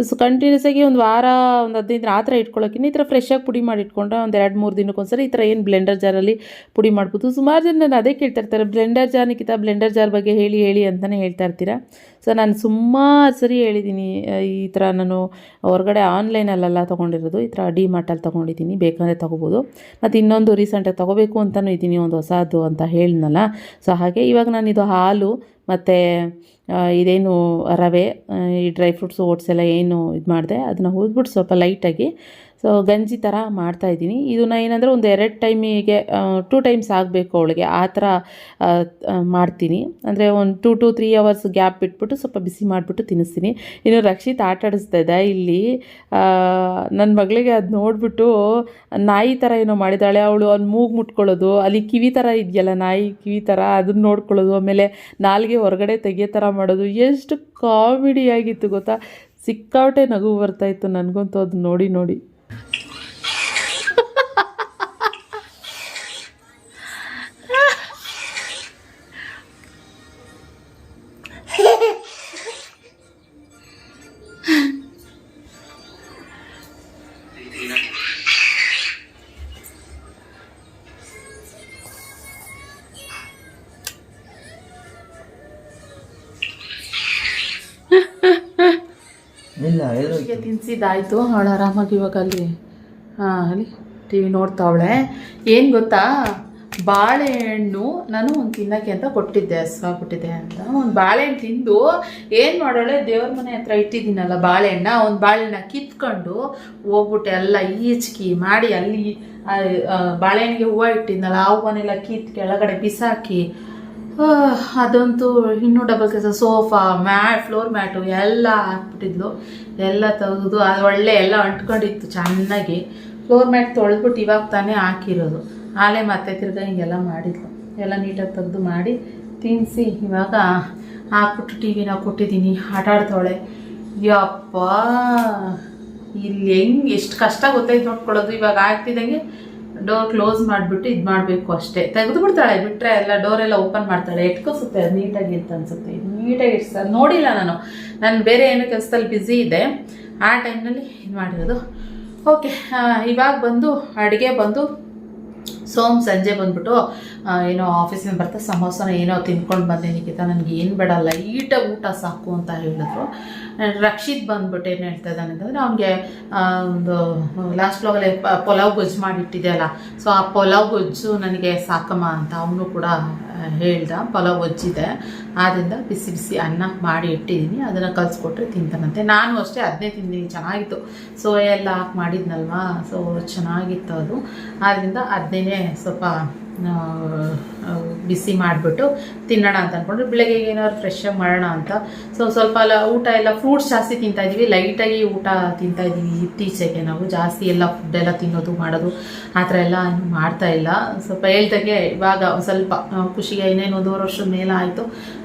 ಸೊ ಕಂಟಿನ್ಯೂಸ್ ಆಗಿ ಒಂದು ವಾರ, ಒಂದು ಹದಿನೈದು ದಿನ ಆ ಥರ ಇಟ್ಕೊಳ್ಳೋಕ್ಕಿಂತ ಈ ಥರ ಫ್ರೆಶ್ ಆಗಿ ಪುಡಿ ಮಾಡಿ ಇಟ್ಕೊಂಡ್ರೆ ಒಂದು ಎರಡು ಮೂರು ದಿನಕ್ಕೊಂದ್ಸರಿ ಈ ಥರ ಏನು ಬ್ಲೆಂಡರ್ ಜಾರಲ್ಲಿ ಪುಡಿ ಮಾಡ್ಬೋದು. ಸುಮಾರು ಜನ ನಾನು ಅದೇ ಕೇಳ್ತಾ ಇರ್ತಾರೆ ಬ್ಲೆಂಡರ್ ಜಾರ್ನಿಕ್ಕಿಂತ ಬ್ಲೆಂಡರ್ ಜಾರ್ ಬಗ್ಗೆ ಹೇಳಿ ಹೇಳಿ ಅಂತಲೇ ಹೇಳ್ತಾ ಇರ್ತೀರಾ? ಸೊ ನಾನು ಸುಮಾರು ಸರಿ ಹೇಳಿದ್ದೀನಿ ಈ ಥರ ನಾನು ಹೊರಗಡೆ ಆನ್ಲೈನಲ್ಲೆಲ್ಲ ತೊಗೊಂಡಿರೋದು, ಈ ಥರ ಡಿ ಮಾರ್ಟಲ್ಲಿ ತೊಗೊಂಡಿದ್ದೀನಿ ಬೇಕಂದರೆ ತೊಗೋಬೋದು. ಮತ್ತು ಇನ್ನೊಂದು ರೀಸೆಂಟಾಗಿ ತೊಗೋಬೇಕು ಅಂತಲೂ ಇದ್ದೀನಿ ಒಂದು ಹೊಸದು ಅಂತ ಹೇಳಿದ್ನಲ್ಲ. ಸೊ ಹಾಗೆ ಇವಾಗ ನಾನು ಇದು ಹಾಲು ಮತ್ತು ಇದೇನು ರವೆ ಈ ಡ್ರೈ ಫ್ರೂಟ್ಸು, ಓಟ್ಸ್ ಎಲ್ಲ ಏನು ಇದು ಮಾಡಿದೆ ಅದನ್ನು ಹುರಿದ್ಬಿಟ್ಟು ಸ್ವಲ್ಪ ಲೈಟಾಗಿ ಸೊ ಗಂಜಿ ಥರ ಮಾಡ್ತಾಯಿದ್ದೀನಿ ಇದನ್ನ ಏನಂದರೆ ಒಂದು ಎರಡು ಟೈಮಿಗೆ ಟೂ ಟೈಮ್ಸ್ ಆಗಬೇಕು ಅವಳಿಗೆ. ಆ ಥರ ಮಾಡ್ತೀನಿ. ಅಂದರೆ ಒಂದು two to three hours gap ಬಿಟ್ಬಿಟ್ಟು ಸ್ವಲ್ಪ ಬಿಸಿ ಮಾಡಿಬಿಟ್ಟು ತಿನ್ನಿಸ್ತೀನಿ. ಇನ್ನು ರಕ್ಷಿತ್ ಆಟ ಆಡಿಸ್ತಾ ಇಲ್ಲಿ. ನನ್ನ ಮಗಳಿಗೆ ಅದು ನೋಡಿಬಿಟ್ಟು ನಾಯಿ ಥರ ಏನೋ ಮಾಡಿದ್ದಾಳೆ ಅವಳು ಅವ್ನು ಮೂಗು ಮುಟ್ಕೊಳ್ಳೋದು. ಅಲ್ಲಿ ಕಿವಿ ಥರ ಇದೆಯಲ್ಲ ನಾಯಿ ಕಿವಿ ಥರ ಅದನ್ನ ನೋಡ್ಕೊಳ್ಳೋದು. ಆಮೇಲೆ ನಾಲ್ಗೆ ಹೊರಗಡೆ ತೆಗಿಯೋ ಥರ ಮಾಡೋದು. ಎಷ್ಟು ಕಾಮಿಡಿಯಾಗಿತ್ತು ಗೊತ್ತಾ? ಸಿಕ್ಕಾಪಟ್ಟೆ ನಗು ಬರ್ತಾಯಿತ್ತು ನನಗಂತೂ ಅದು ನೋಡಿ ನೋಡಿ. これ。ತಿನ್ಸಿದ್ದಾಯ್ತು ಅವಳು ಆರಾಮಾಗಿ ಇವಾಗ ಅಲ್ಲಿ, ಹಾಂ, ಅಲ್ಲಿ ಟಿ ವಿ ನೋಡ್ತಾವಳೆ. ಏನು ಗೊತ್ತಾ? ಬಾಳೆಹಣ್ಣು ನಾನು ಒಂದು ತಿನ್ನಕ್ಕೆ ಅಂತ ಕೊಟ್ಟಿದ್ದೆ, ಹಸ್ವಾಗ್ಬಿಟ್ಟಿದೆ ಅಂತ. ಒಂದು ಬಾಳೆಹಣ್ಣು ತಿಂದು ಏನು ಮಾಡೋಳೆ? ದೇವ್ರ ಮನೆ ಹತ್ರ ಇಟ್ಟಿದ್ದೀನಲ್ಲ ಬಾಳೆಹಣ್ಣ, ಒಂದು ಬಾಳೆಹಣ್ಣ ಕಿತ್ಕೊಂಡು ಹೋಗ್ಬಿಟ್ಟೆ, ಎಲ್ಲ ಈಚ್ಕಿ ಮಾಡಿ ಅಲ್ಲಿ ಬಾಳೆಹಣ್ಣಿಗೆ ಹೂವು ಇಟ್ಟಿದ್ನಲ್ಲ, ಆ ಹೂವನ್ನೆಲ್ಲ ಕಿತ್ ಕೆಳಗಡೆ ಬಿಸಾಕಿ ಅದಂತೂ ಇನ್ನೂ ಡಬಲ್ ಕೆಲಸ ಸೋಫಾ, ಮ್ಯಾಟ್ ಫ್ಲೋರ್ ಮ್ಯಾಟು ಎಲ್ಲ ಹಾಕ್ಬಿಟ್ಟಿದ್ಲು. ಎಲ್ಲ ತೆಗೆದು ಅದು ಒಳ್ಳೆ ಎಲ್ಲ ಅಂಟ್ಕೊಂಡಿತ್ತು ಚೆನ್ನಾಗಿ. ಫ್ಲೋರ್ ಮ್ಯಾಟ್ ತೊಳೆದ್ಬಿಟ್ಟು ಇವಾಗ ತಾನೇ ಹಾಕಿರೋದು. ಆಲೆ ಮತ್ತೆ ತಿರ್ಗಾ ಹಿಂಗೆಲ್ಲ ಮಾಡಿದ್ಲು. ಎಲ್ಲ ನೀಟಾಗಿ ತೆಗೆದು ಮಾಡಿ ತಿನ್ನಿಸಿ ಇವಾಗ ಹಾಕ್ಬಿಟ್ಟು ಟಿ ವಿನ ಕೊಟ್ಟಿದ್ದೀನಿ. ಆಟ ಆಡ್ತಾಳೆ ಯಪ್ಪ, ಇಲ್ಲಿ ಹೆಂಗೆ ಎಷ್ಟು ಕಷ್ಟ ಗೊತ್ತಾಯ್ತು ನೋಡ್ಕೊಳ್ಳೋದು. ಇವಾಗ ಆಗ್ತಿದ್ದಂಗೆ ಡೋರ್ ಕ್ಲೋಸ್ ಮಾಡಿಬಿಟ್ಟು ಇದು ಮಾಡಬೇಕು ಅಷ್ಟೇ. ತೆಗೆದು ಬಿಡ್ತಾಳೆ ಬಿಟ್ಟರೆ ಎಲ್ಲ ಡೋರ್ ಎಲ್ಲ ಓಪನ್ ಮಾಡ್ತಾಳೆ. ಎಟ್ಕೋಸುತ್ತೆ ಅದು ನೀಟಾಗಿ ಅಂತ ಅನ್ಸುತ್ತೆ. ನೀಟಾಗಿ ಇಡ್ಸ ನೋಡಿಲ್ಲ ನಾನು. ನಾನು ಬೇರೆ ಏನೋ ಕೆಲಸದಲ್ಲಿ ಬ್ಯುಸಿ ಇದೆ. ಆ ಟೈಮ್ನಲ್ಲಿ ಇದು ಮಾಡಿರೋದು. ಓಕೆ ಇವಾಗ ಬಂದು, ಅಡುಗೆ ಬಂದು, ಸೋಮ್ ಸಂಜೆ ಬಂದ್ಬಿಟ್ಟು ಏನೋ ಆಫೀಸಿಂದ ಬರ್ತಾ ಸಮೋಸನ ಏನೋ ತಿನ್ಕೊಂಡು ಬಂದೆ ನಿಖಿತ. ನನಗೆ ಏನು ಬೇಡ ಲೈಟಾಗಿ ಊಟ ಸಾಕು ಅಂತ ಹೇಳಿದ್ರು. ರಕ್ಷಿತ್ ಬಂದ್ಬಿಟ್ಟು ಏನು ಹೇಳ್ತಾ ಇದ್ದಾನೆ ಅಂತಂದರೆ, ಅವನಿಗೆ ಒಂದು ಲಾಸ್ಟ್ ಬ್ಲಾಗಲ್ಲಿ ಪೊಲಾವ್ ಗೊಜ್ಜು ಮಾಡಿಟ್ಟಿದೆಯಲ್ಲ ಸೊ ಆ ಪೊಲಾವ್ ಗೊಜ್ಜು ನನಗೆ ಸಾಕಮ್ಮ ಅಂತ ಅವನು ಕೂಡ ಹೇಳ್ದ. ಪಲಾವ್ ಗೊಜ್ಜಿದೆ. ಆದ್ದರಿಂದ ಬಿಸಿ ಬಿಸಿ ಅನ್ನ ಮಾಡಿ ಇಟ್ಟಿದ್ದೀನಿ. ಅದನ್ನು ಕಲಿಸ್ಕೊಟ್ರೆ ತಿಂತಾನಂತೆ. ನಾನು ಅಷ್ಟೇ ಅದನ್ನೇ ತಿಂದಿನಿ. ಚೆನ್ನಾಗಿತ್ತು. ಸೋಯಾ ಎಲ್ಲ ಹಾಕಿ ಮಾಡಿದ್ನಲ್ವಾ? ಸೊ ಚೆನ್ನಾಗಿತ್ತು ಅದು. ಆದ್ದರಿಂದ ಅದನ್ನೇ ಸ್ವಲ್ಪ ಬಿಸಿ ಮಾಡಿಬಿಟ್ಟು ತಿನ್ನೋಣ ಅಂತ ಅಂದ್ಕೊಂಡ್ರೆ ಬೆಳಗ್ಗೆ ಏನಾದ್ರು ಫ್ರೆಶ್ ಆಗಿ ಮಾಡೋಣ ಅಂತ. ಸೊ ಸ್ವಲ್ಪ ಎಲ್ಲ ಊಟ ಎಲ್ಲ ಫ್ರೂಟ್ಸ್ ಜಾಸ್ತಿ ತಿಂತಾ ಇದೀವಿ. ಲೈಟಾಗಿ ಊಟ ತಿಂತಾ ಇದ್ದೀವಿ ಇತ್ತೀಚೆಗೆ ನಾವು. ಜಾಸ್ತಿ ಎಲ್ಲ ಫುಡ್ ಎಲ್ಲ ತಿನ್ನೋದು, ಮಾಡೋದು, ಆ ಥರ ಎಲ್ಲ ಏನು ಮಾಡ್ತಾ ಇಲ್ಲ. ಸ್ವಲ್ಪ ಹೇಳ್ದಾಗೆ ಇವಾಗ ಸ್ವಲ್ಪ ಖುಷಿಗೆ ಇನ್ನೇನು ಒಂದೂವರೆ ವರ್ಷದ ಮೇಲೆ ಆಯಿತು.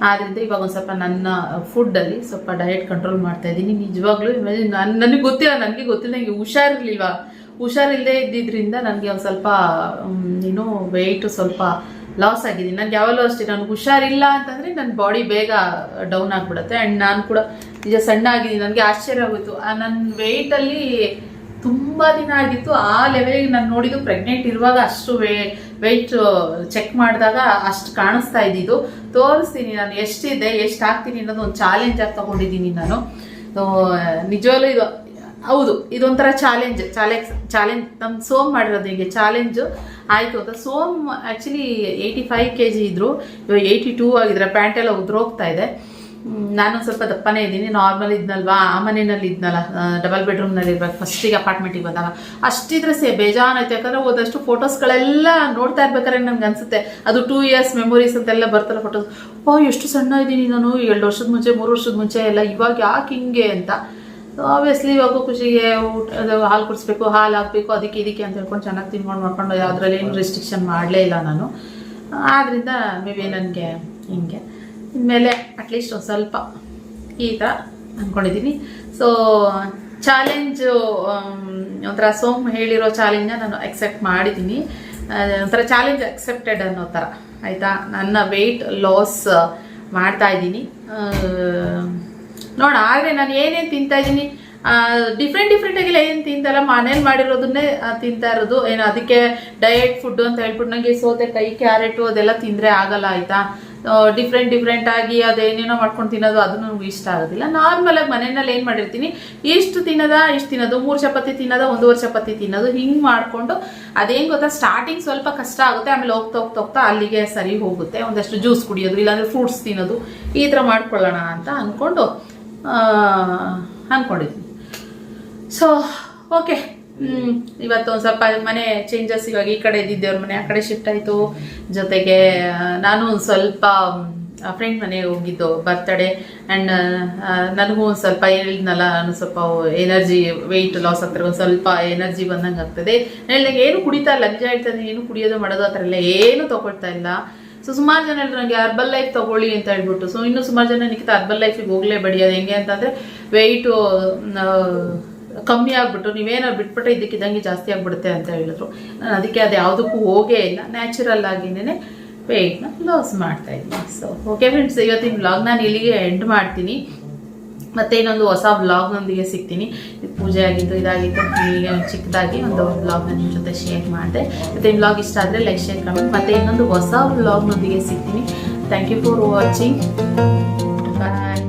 ಆದ್ದರಿಂದ ಇವಾಗ ಒಂದು ಸ್ವಲ್ಪ ನನ್ನ ಫುಡ್ಡಲ್ಲಿ ಸ್ವಲ್ಪ ಡಯಟ್ ಕಂಟ್ರೋಲ್ ಮಾಡ್ತಾ ಇದ್ದೀನಿ. ನಿಜವಾಗ್ಲೂ ನಾನು, ನನಗೆ ಗೊತ್ತಿಲ್ಲ ನನಗೆ ಗೊತ್ತಿಲ್ಲ ನನಗೆ ಹುಷಾರಿರ್ಲಿಲ್ವಾ ಹುಷಾರಿಲ್ಲದೆ ಇದ್ದಿದ್ರಿಂದ ನನಗೆ ಒಂದು ಸ್ವಲ್ಪ ಏನು ವೆಯ್ಟು ಸ್ವಲ್ಪ ಲಾಸ್ ಆಗಿದೆ ನನಗೆ ಯಾವಾಗಲೂ ಅಷ್ಟೇ ನನಗೆ ಹುಷಾರಿಲ್ಲ ಅಂತಂದರೆ ನನ್ನ ಬಾಡಿ ಬೇಗ ಡೌನ್ ಆಗಿಬಿಡುತ್ತೆ. ಆ್ಯಂಡ್ ನಾನು ಕೂಡ ನಿಜ ಸಣ್ಣ ಆಗಿದ್ದೀನಿ. ನನಗೆ ಆಶ್ಚರ್ಯ ಆಗೋಯಿತು. ನನ್ನ ವೆಯ್ಟಲ್ಲಿ ತುಂಬ ದಿನ ಆಗಿತ್ತು. ಆ ಲೆವೆಲಿಗೆ ನಾನು ನೋಡಿದ್ದು ಪ್ರೆಗ್ನೆಂಟ್ ಇರುವಾಗ ಅಷ್ಟು ವೇ ವೆಯ್ಟ್ ಚೆಕ್ ಮಾಡಿದಾಗ ಅಷ್ಟು ಕಾಣಿಸ್ತಾ ಇದ್ದಿದ್ದು. ತೋರಿಸ್ತೀನಿ ನಾನು ಎಷ್ಟಿದೆ, ಎಷ್ಟು ಹಾಕ್ತೀನಿ ಅನ್ನೋದು ಒಂದು ಚಾಲೆಂಜಾಗಿ ತೊಗೊಂಡಿದ್ದೀನಿ ನಾನು. ನಿಜವಾಗ್ಲೂ ಇದು ಹೌದು, ಇದೊಂಥರ ಚಾಲೆಂಜ್ ಚಾಲೆಂಜ್ ಚಾಲೆಂಜ್ ನಮ್ಮ ಸೋಮ್ ಮಾಡಿರೋದು ಹೀಗೆ ಚಾಲೆಂಜು ಆಯಿತು ಅಂತ. Some actually eighty five K G ಇದ್ದರು ಇವಾಗ ಏಯ್ಟಿ ಟೂ ಆಗಿದ್ರೆ ಪ್ಯಾಂಟೆಲ್ಲ ಉದುರೋಗ್ತಾ ಇದೆ. ನಾನೊಂದು ನಾನು ಸ್ವಲ್ಪ ದಪ್ಪನೇ ಇದ್ದೀನಿ ನಾರ್ಮಲ್ ಇದ್ನಲ್ವಾ? ಆ ಮನೆಯಲ್ಲಿ ಇದ್ನಲ್ಲ ಡಬಲ್ ಬೆಡ್ರೂಮ್ನಲ್ಲಿ ಇರ್ಬೇಕು ಫಸ್ಟಿಗೆ ಅಪಾರ್ಟ್ಮೆಂಟಿಗೆ ಬಂದಾಗ. ಅಷ್ಟಿದ್ರೆ ಸೇ ಬೇಜಾನಾಯ್ತು ಯಾಕಂದರೆ ಹೋದಷ್ಟು ಫೋಟೋಸ್ಗಳೆಲ್ಲ ನೋಡ್ತಾ ಇರ್ಬೇಕಾದ್ರೆ ನನಗೆ ಅನ್ಸುತ್ತೆ. ಅದು ಟೂ ಇಯರ್ಸ್ ಮೆಮೊರೀಸ್ ಅಂತೆಲ್ಲ ಬರ್ತಲ್ಲ ಫೋಟೋಸ್ ಓ ಎಷ್ಟು ಸಣ್ಣ ಇದ್ದೀನಿ ನಾನು, ಎರಡು ವರ್ಷದ ಮುಂಚೆ, ಮೂರು ವರ್ಷದ ಮುಂಚೆ ಎಲ್ಲ ಇವಾಗ ಯಾಕೆ ಹಿಂಗೆ ಅಂತ. ಆಬ್ವಿಯಸ್ಲಿ ಇವಾಗ ಖುಷಿಗೆ ಊಟ ಅದು ಹಾಲು ಕುಡಿಸ್ಬೇಕು, ಹಾಲು ಹಾಕಬೇಕು, ಅದಕ್ಕೆ ಇದಕ್ಕೆ ಅಂತ ಹೇಳ್ಕೊಂಡು ಚೆನ್ನಾಗಿ ತಿನ್ಕೊಂಡು ಮಾಡ್ಕೊಂಡು ಯಾವುದ್ರಲ್ಲಿ ಏನು ರೆಸ್ಟ್ರಿಕ್ಷನ್ ಮಾಡಲೇ ಇಲ್ಲ ನಾನು. ಆದ್ದರಿಂದ ಮೇ ಬಿ ನನಗೆ ಹಿಂಗೆ. ಇನ್ಮೇಲೆ ಅಟ್ಲೀಸ್ಟ್ ಒಂದು ಸ್ವಲ್ಪ ಈ ಥರ ಅಂದ್ಕೊಂಡಿದ್ದೀನಿ ಸೊ ಚಾಲೆಂಜು ಒಂಥರ ಸೋಮ್ ಹೇಳಿರೋ ಚಾಲೆಂಜನ್ನ ನಾನು ಅಕ್ಸೆಪ್ಟ್ ಮಾಡಿದ್ದೀನಿ ಒಂಥರ ಚಾಲೆಂಜ್ ಅಕ್ಸೆಪ್ಟೆಡ್ ಅನ್ನೋ ಥರ ಆಯಿತಾ? ನನ್ನ ವೆಯ್ಟ್ ಲಾಸ್ ಮಾಡ್ತಾ ಇದ್ದೀನಿ ನೋಡ, ಆದರೆ ನಾನು ಏನೇನು ತಿಂತಾ ಇದ್ದೀನಿ ಡಿಫ್ರೆಂಟ್ ಡಿಫ್ರೆಂಟ್ ಆಗಿಲ್ಲ ಏನು ತಿಂತಲ್ಲ, ಮನೇಲಿ ಮಾಡಿರೋದನ್ನೇ ತಿಂತಾ ಇರೋದು. ಏನು ಅದಕ್ಕೆ ಡಯಟ್ ಫುಡ್ ಅಂತ ಹೇಳ್ಬಿಟ್ಟು ನನಗೆ ಸೌತೆಕಾಯಿ ಕ್ಯಾರೆಟು ಅದೆಲ್ಲ ತಿಂದರೆ ಆಗಲ್ಲ, ಆಯಿತಾ? ಡಿಫ್ರೆಂಟ್ ಡಿಫ್ರೆಂಟ್ ಆಗಿ ಅದೇನೇನೋ ಮಾಡ್ಕೊಂಡು ತಿನ್ನೋದು, ಅದು ನನಗೆ ಇಷ್ಟ ಆಗೋದಿಲ್ಲ. ನಾರ್ಮಲ್ ಆಗಿ ಮನೆಯಲ್ಲಿ ಏನು ಮಾಡಿರ್ತೀನಿ, ಇಷ್ಟು ತಿನ್ನೋದ, ಇಷ್ಟು ತಿನ್ನೋದು, ಮೂರು ಚಪಾತಿ ತಿನ್ನೋದ, ಒಂದೂವರೆ ಚಪಾತಿ ತಿನ್ನೋದು, ಹಿಂಗೆ ಮಾಡಿಕೊಂಡು ಅದೇನು ಗೊತ್ತಾ ಸ್ಟಾರ್ಟಿಂಗ್ ಸ್ವಲ್ಪ ಕಷ್ಟ ಆಗುತ್ತೆ, ಆಮೇಲೆ ಹೋಗ್ತಾ ಹೋಗ್ತಾ ಹೋಗ್ತಾ ಅಲ್ಲಿಗೆ ಸರಿ ಹೋಗುತ್ತೆ. ಒಂದಷ್ಟು ಜ್ಯೂಸ್ ಕುಡಿಯೋದು, ಇಲ್ಲಾಂದರೆ ಫ್ರೂಟ್ಸ್ ತಿನ್ನೋದು, ಈ ಥರ ಮಾಡ್ಕೊಳ್ಳೋಣ ಅಂತ ಅಂದ್ಕೊಂಡು ಅಂದ್ಕೊಂಡಿದ್ದೀನಿ ಸೊ ಓಕೆ ಇವತ್ತು ಒಂದು ಸ್ವಲ್ಪ ಮನೆ ಚೇಂಜಸ್ ಇವಾಗ ಈ ಕಡೆ ಇದ್ದಿದ್ದೇವ್ರ ಮನೆ, ಆ ಕಡೆ ಶಿಫ್ಟ್ ಆಯಿತು. ಜೊತೆಗೆ ನಾನು ಒಂದು ಸ್ವಲ್ಪ ಫ್ರೆಂಡ್ ಮನೆಗೆ ಹೋಗಿದ್ದು ಬರ್ತಡೇ ಆ್ಯಂಡ್ ನನಗೂ ಒಂದು ಸ್ವಲ್ಪ ಹೇಳಿದ್ನಲ್ಲ ನಾನು ಸ್ವಲ್ಪ ಎನರ್ಜಿ ವೆಯ್ಟ್ ಲಾಸ್ ಆಗ್ತಾರೆ ಒಂದು ಸ್ವಲ್ಪ ಎನರ್ಜಿ ಬಂದಂಗೆ ಆಗ್ತದೆ. ಹೇಳಿದಾಗ ಏನು ಕುಡಿತಾ ಇಲ್ಲ ಹೇಳ್ತಾನೆ ಏನು ಕುಡಿಯೋದು, ಮಾಡೋದು ಆ ಥರ ಎಲ್ಲ ಏನು ತಗೊಳ್ತಾ ಇಲ್ಲ. ಸೊ ಸುಮಾರು ಜನ ಹೇಳಿದ್ರು ನನಗೆ ಅರ್ಬಲ್ ಲೈಫ್ ತಗೊಳ್ಳಿ ಅಂತ ಹೇಳ್ಬಿಟ್ಟು. ಸೊ ಇನ್ನು ಸುಮಾರು ಜನ ನಿಖಿತ ಅರ್ಬಲ್ ಲೈಫಿಗೆ ಹೋಗಲೇಬೇಡಿ ಅದು ಹೆಂಗೆ ಅಂತಂದರೆ ವೆಯ್ಟು ಕಮ್ಮಿ ಆಗ್ಬಿಟ್ಟು. ಬಿಟ್ಬಿಟ್ಟೆ ಬಿಟ್ಬಿಟ್ರೆ ಇದಕ್ಕಿದ್ದಂಗೆ ಜಾಸ್ತಿ ಆಗ್ಬಿಡುತ್ತೆ ಅಂತ ಹೇಳಿದ್ರು. ನಾನು ಅದಕ್ಕೆ ಅದು ಯಾವುದಕ್ಕೂ ಹೋಗೇ ಇಲ್ಲ. ನ್ಯಾಚುರಲ್ ಆಗಿನೇ ವೆಯ್ಟ್ನ ಲಾಸ್ ಮಾಡ್ತಾ ಇದ್ದೀನಿ. ಸೊ ಓಕೆ ಫ್ರೆಂಡ್ಸ್ ಇವತ್ತಿನ ವ್ಲಾಗ್ ನಾನು ಇಲ್ಲಿಗೆ ಎಂಡ್ ಮಾಡ್ತೀನಿ. ಮತ್ತೆ ಇನ್ನೊಂದು ಹೊಸ ವ್ಲಾಗ್ನೊಂದಿಗೆ ಸಿಗ್ತೀನಿ. ಪೂಜೆ ಆಗಿತ್ತು ಇದಾಗಿತ್ತು. ಹೀಗೆ ಚಿಕ್ಕದಾಗಿ ಒಂದು ವ್ಲಾಗ್ನ ನಿಮ್ಮ ಜೊತೆ ಶೇರ್ ಮಾಡಿದೆ. ಮತ್ತೆ ಈ ವ್ಲಾಗ್ ಇಷ್ಟ ಆದರೆ ಲೈಕ್ ಶೇರ್ ಕಮೆಂಟ್. ಮತ್ತೆ ಇನ್ನೊಂದು ಹೊಸ ವ್ಲಾಗ್ನೊಂದಿಗೆ ಸಿಗ್ತೀನಿ. Thank you for watching bye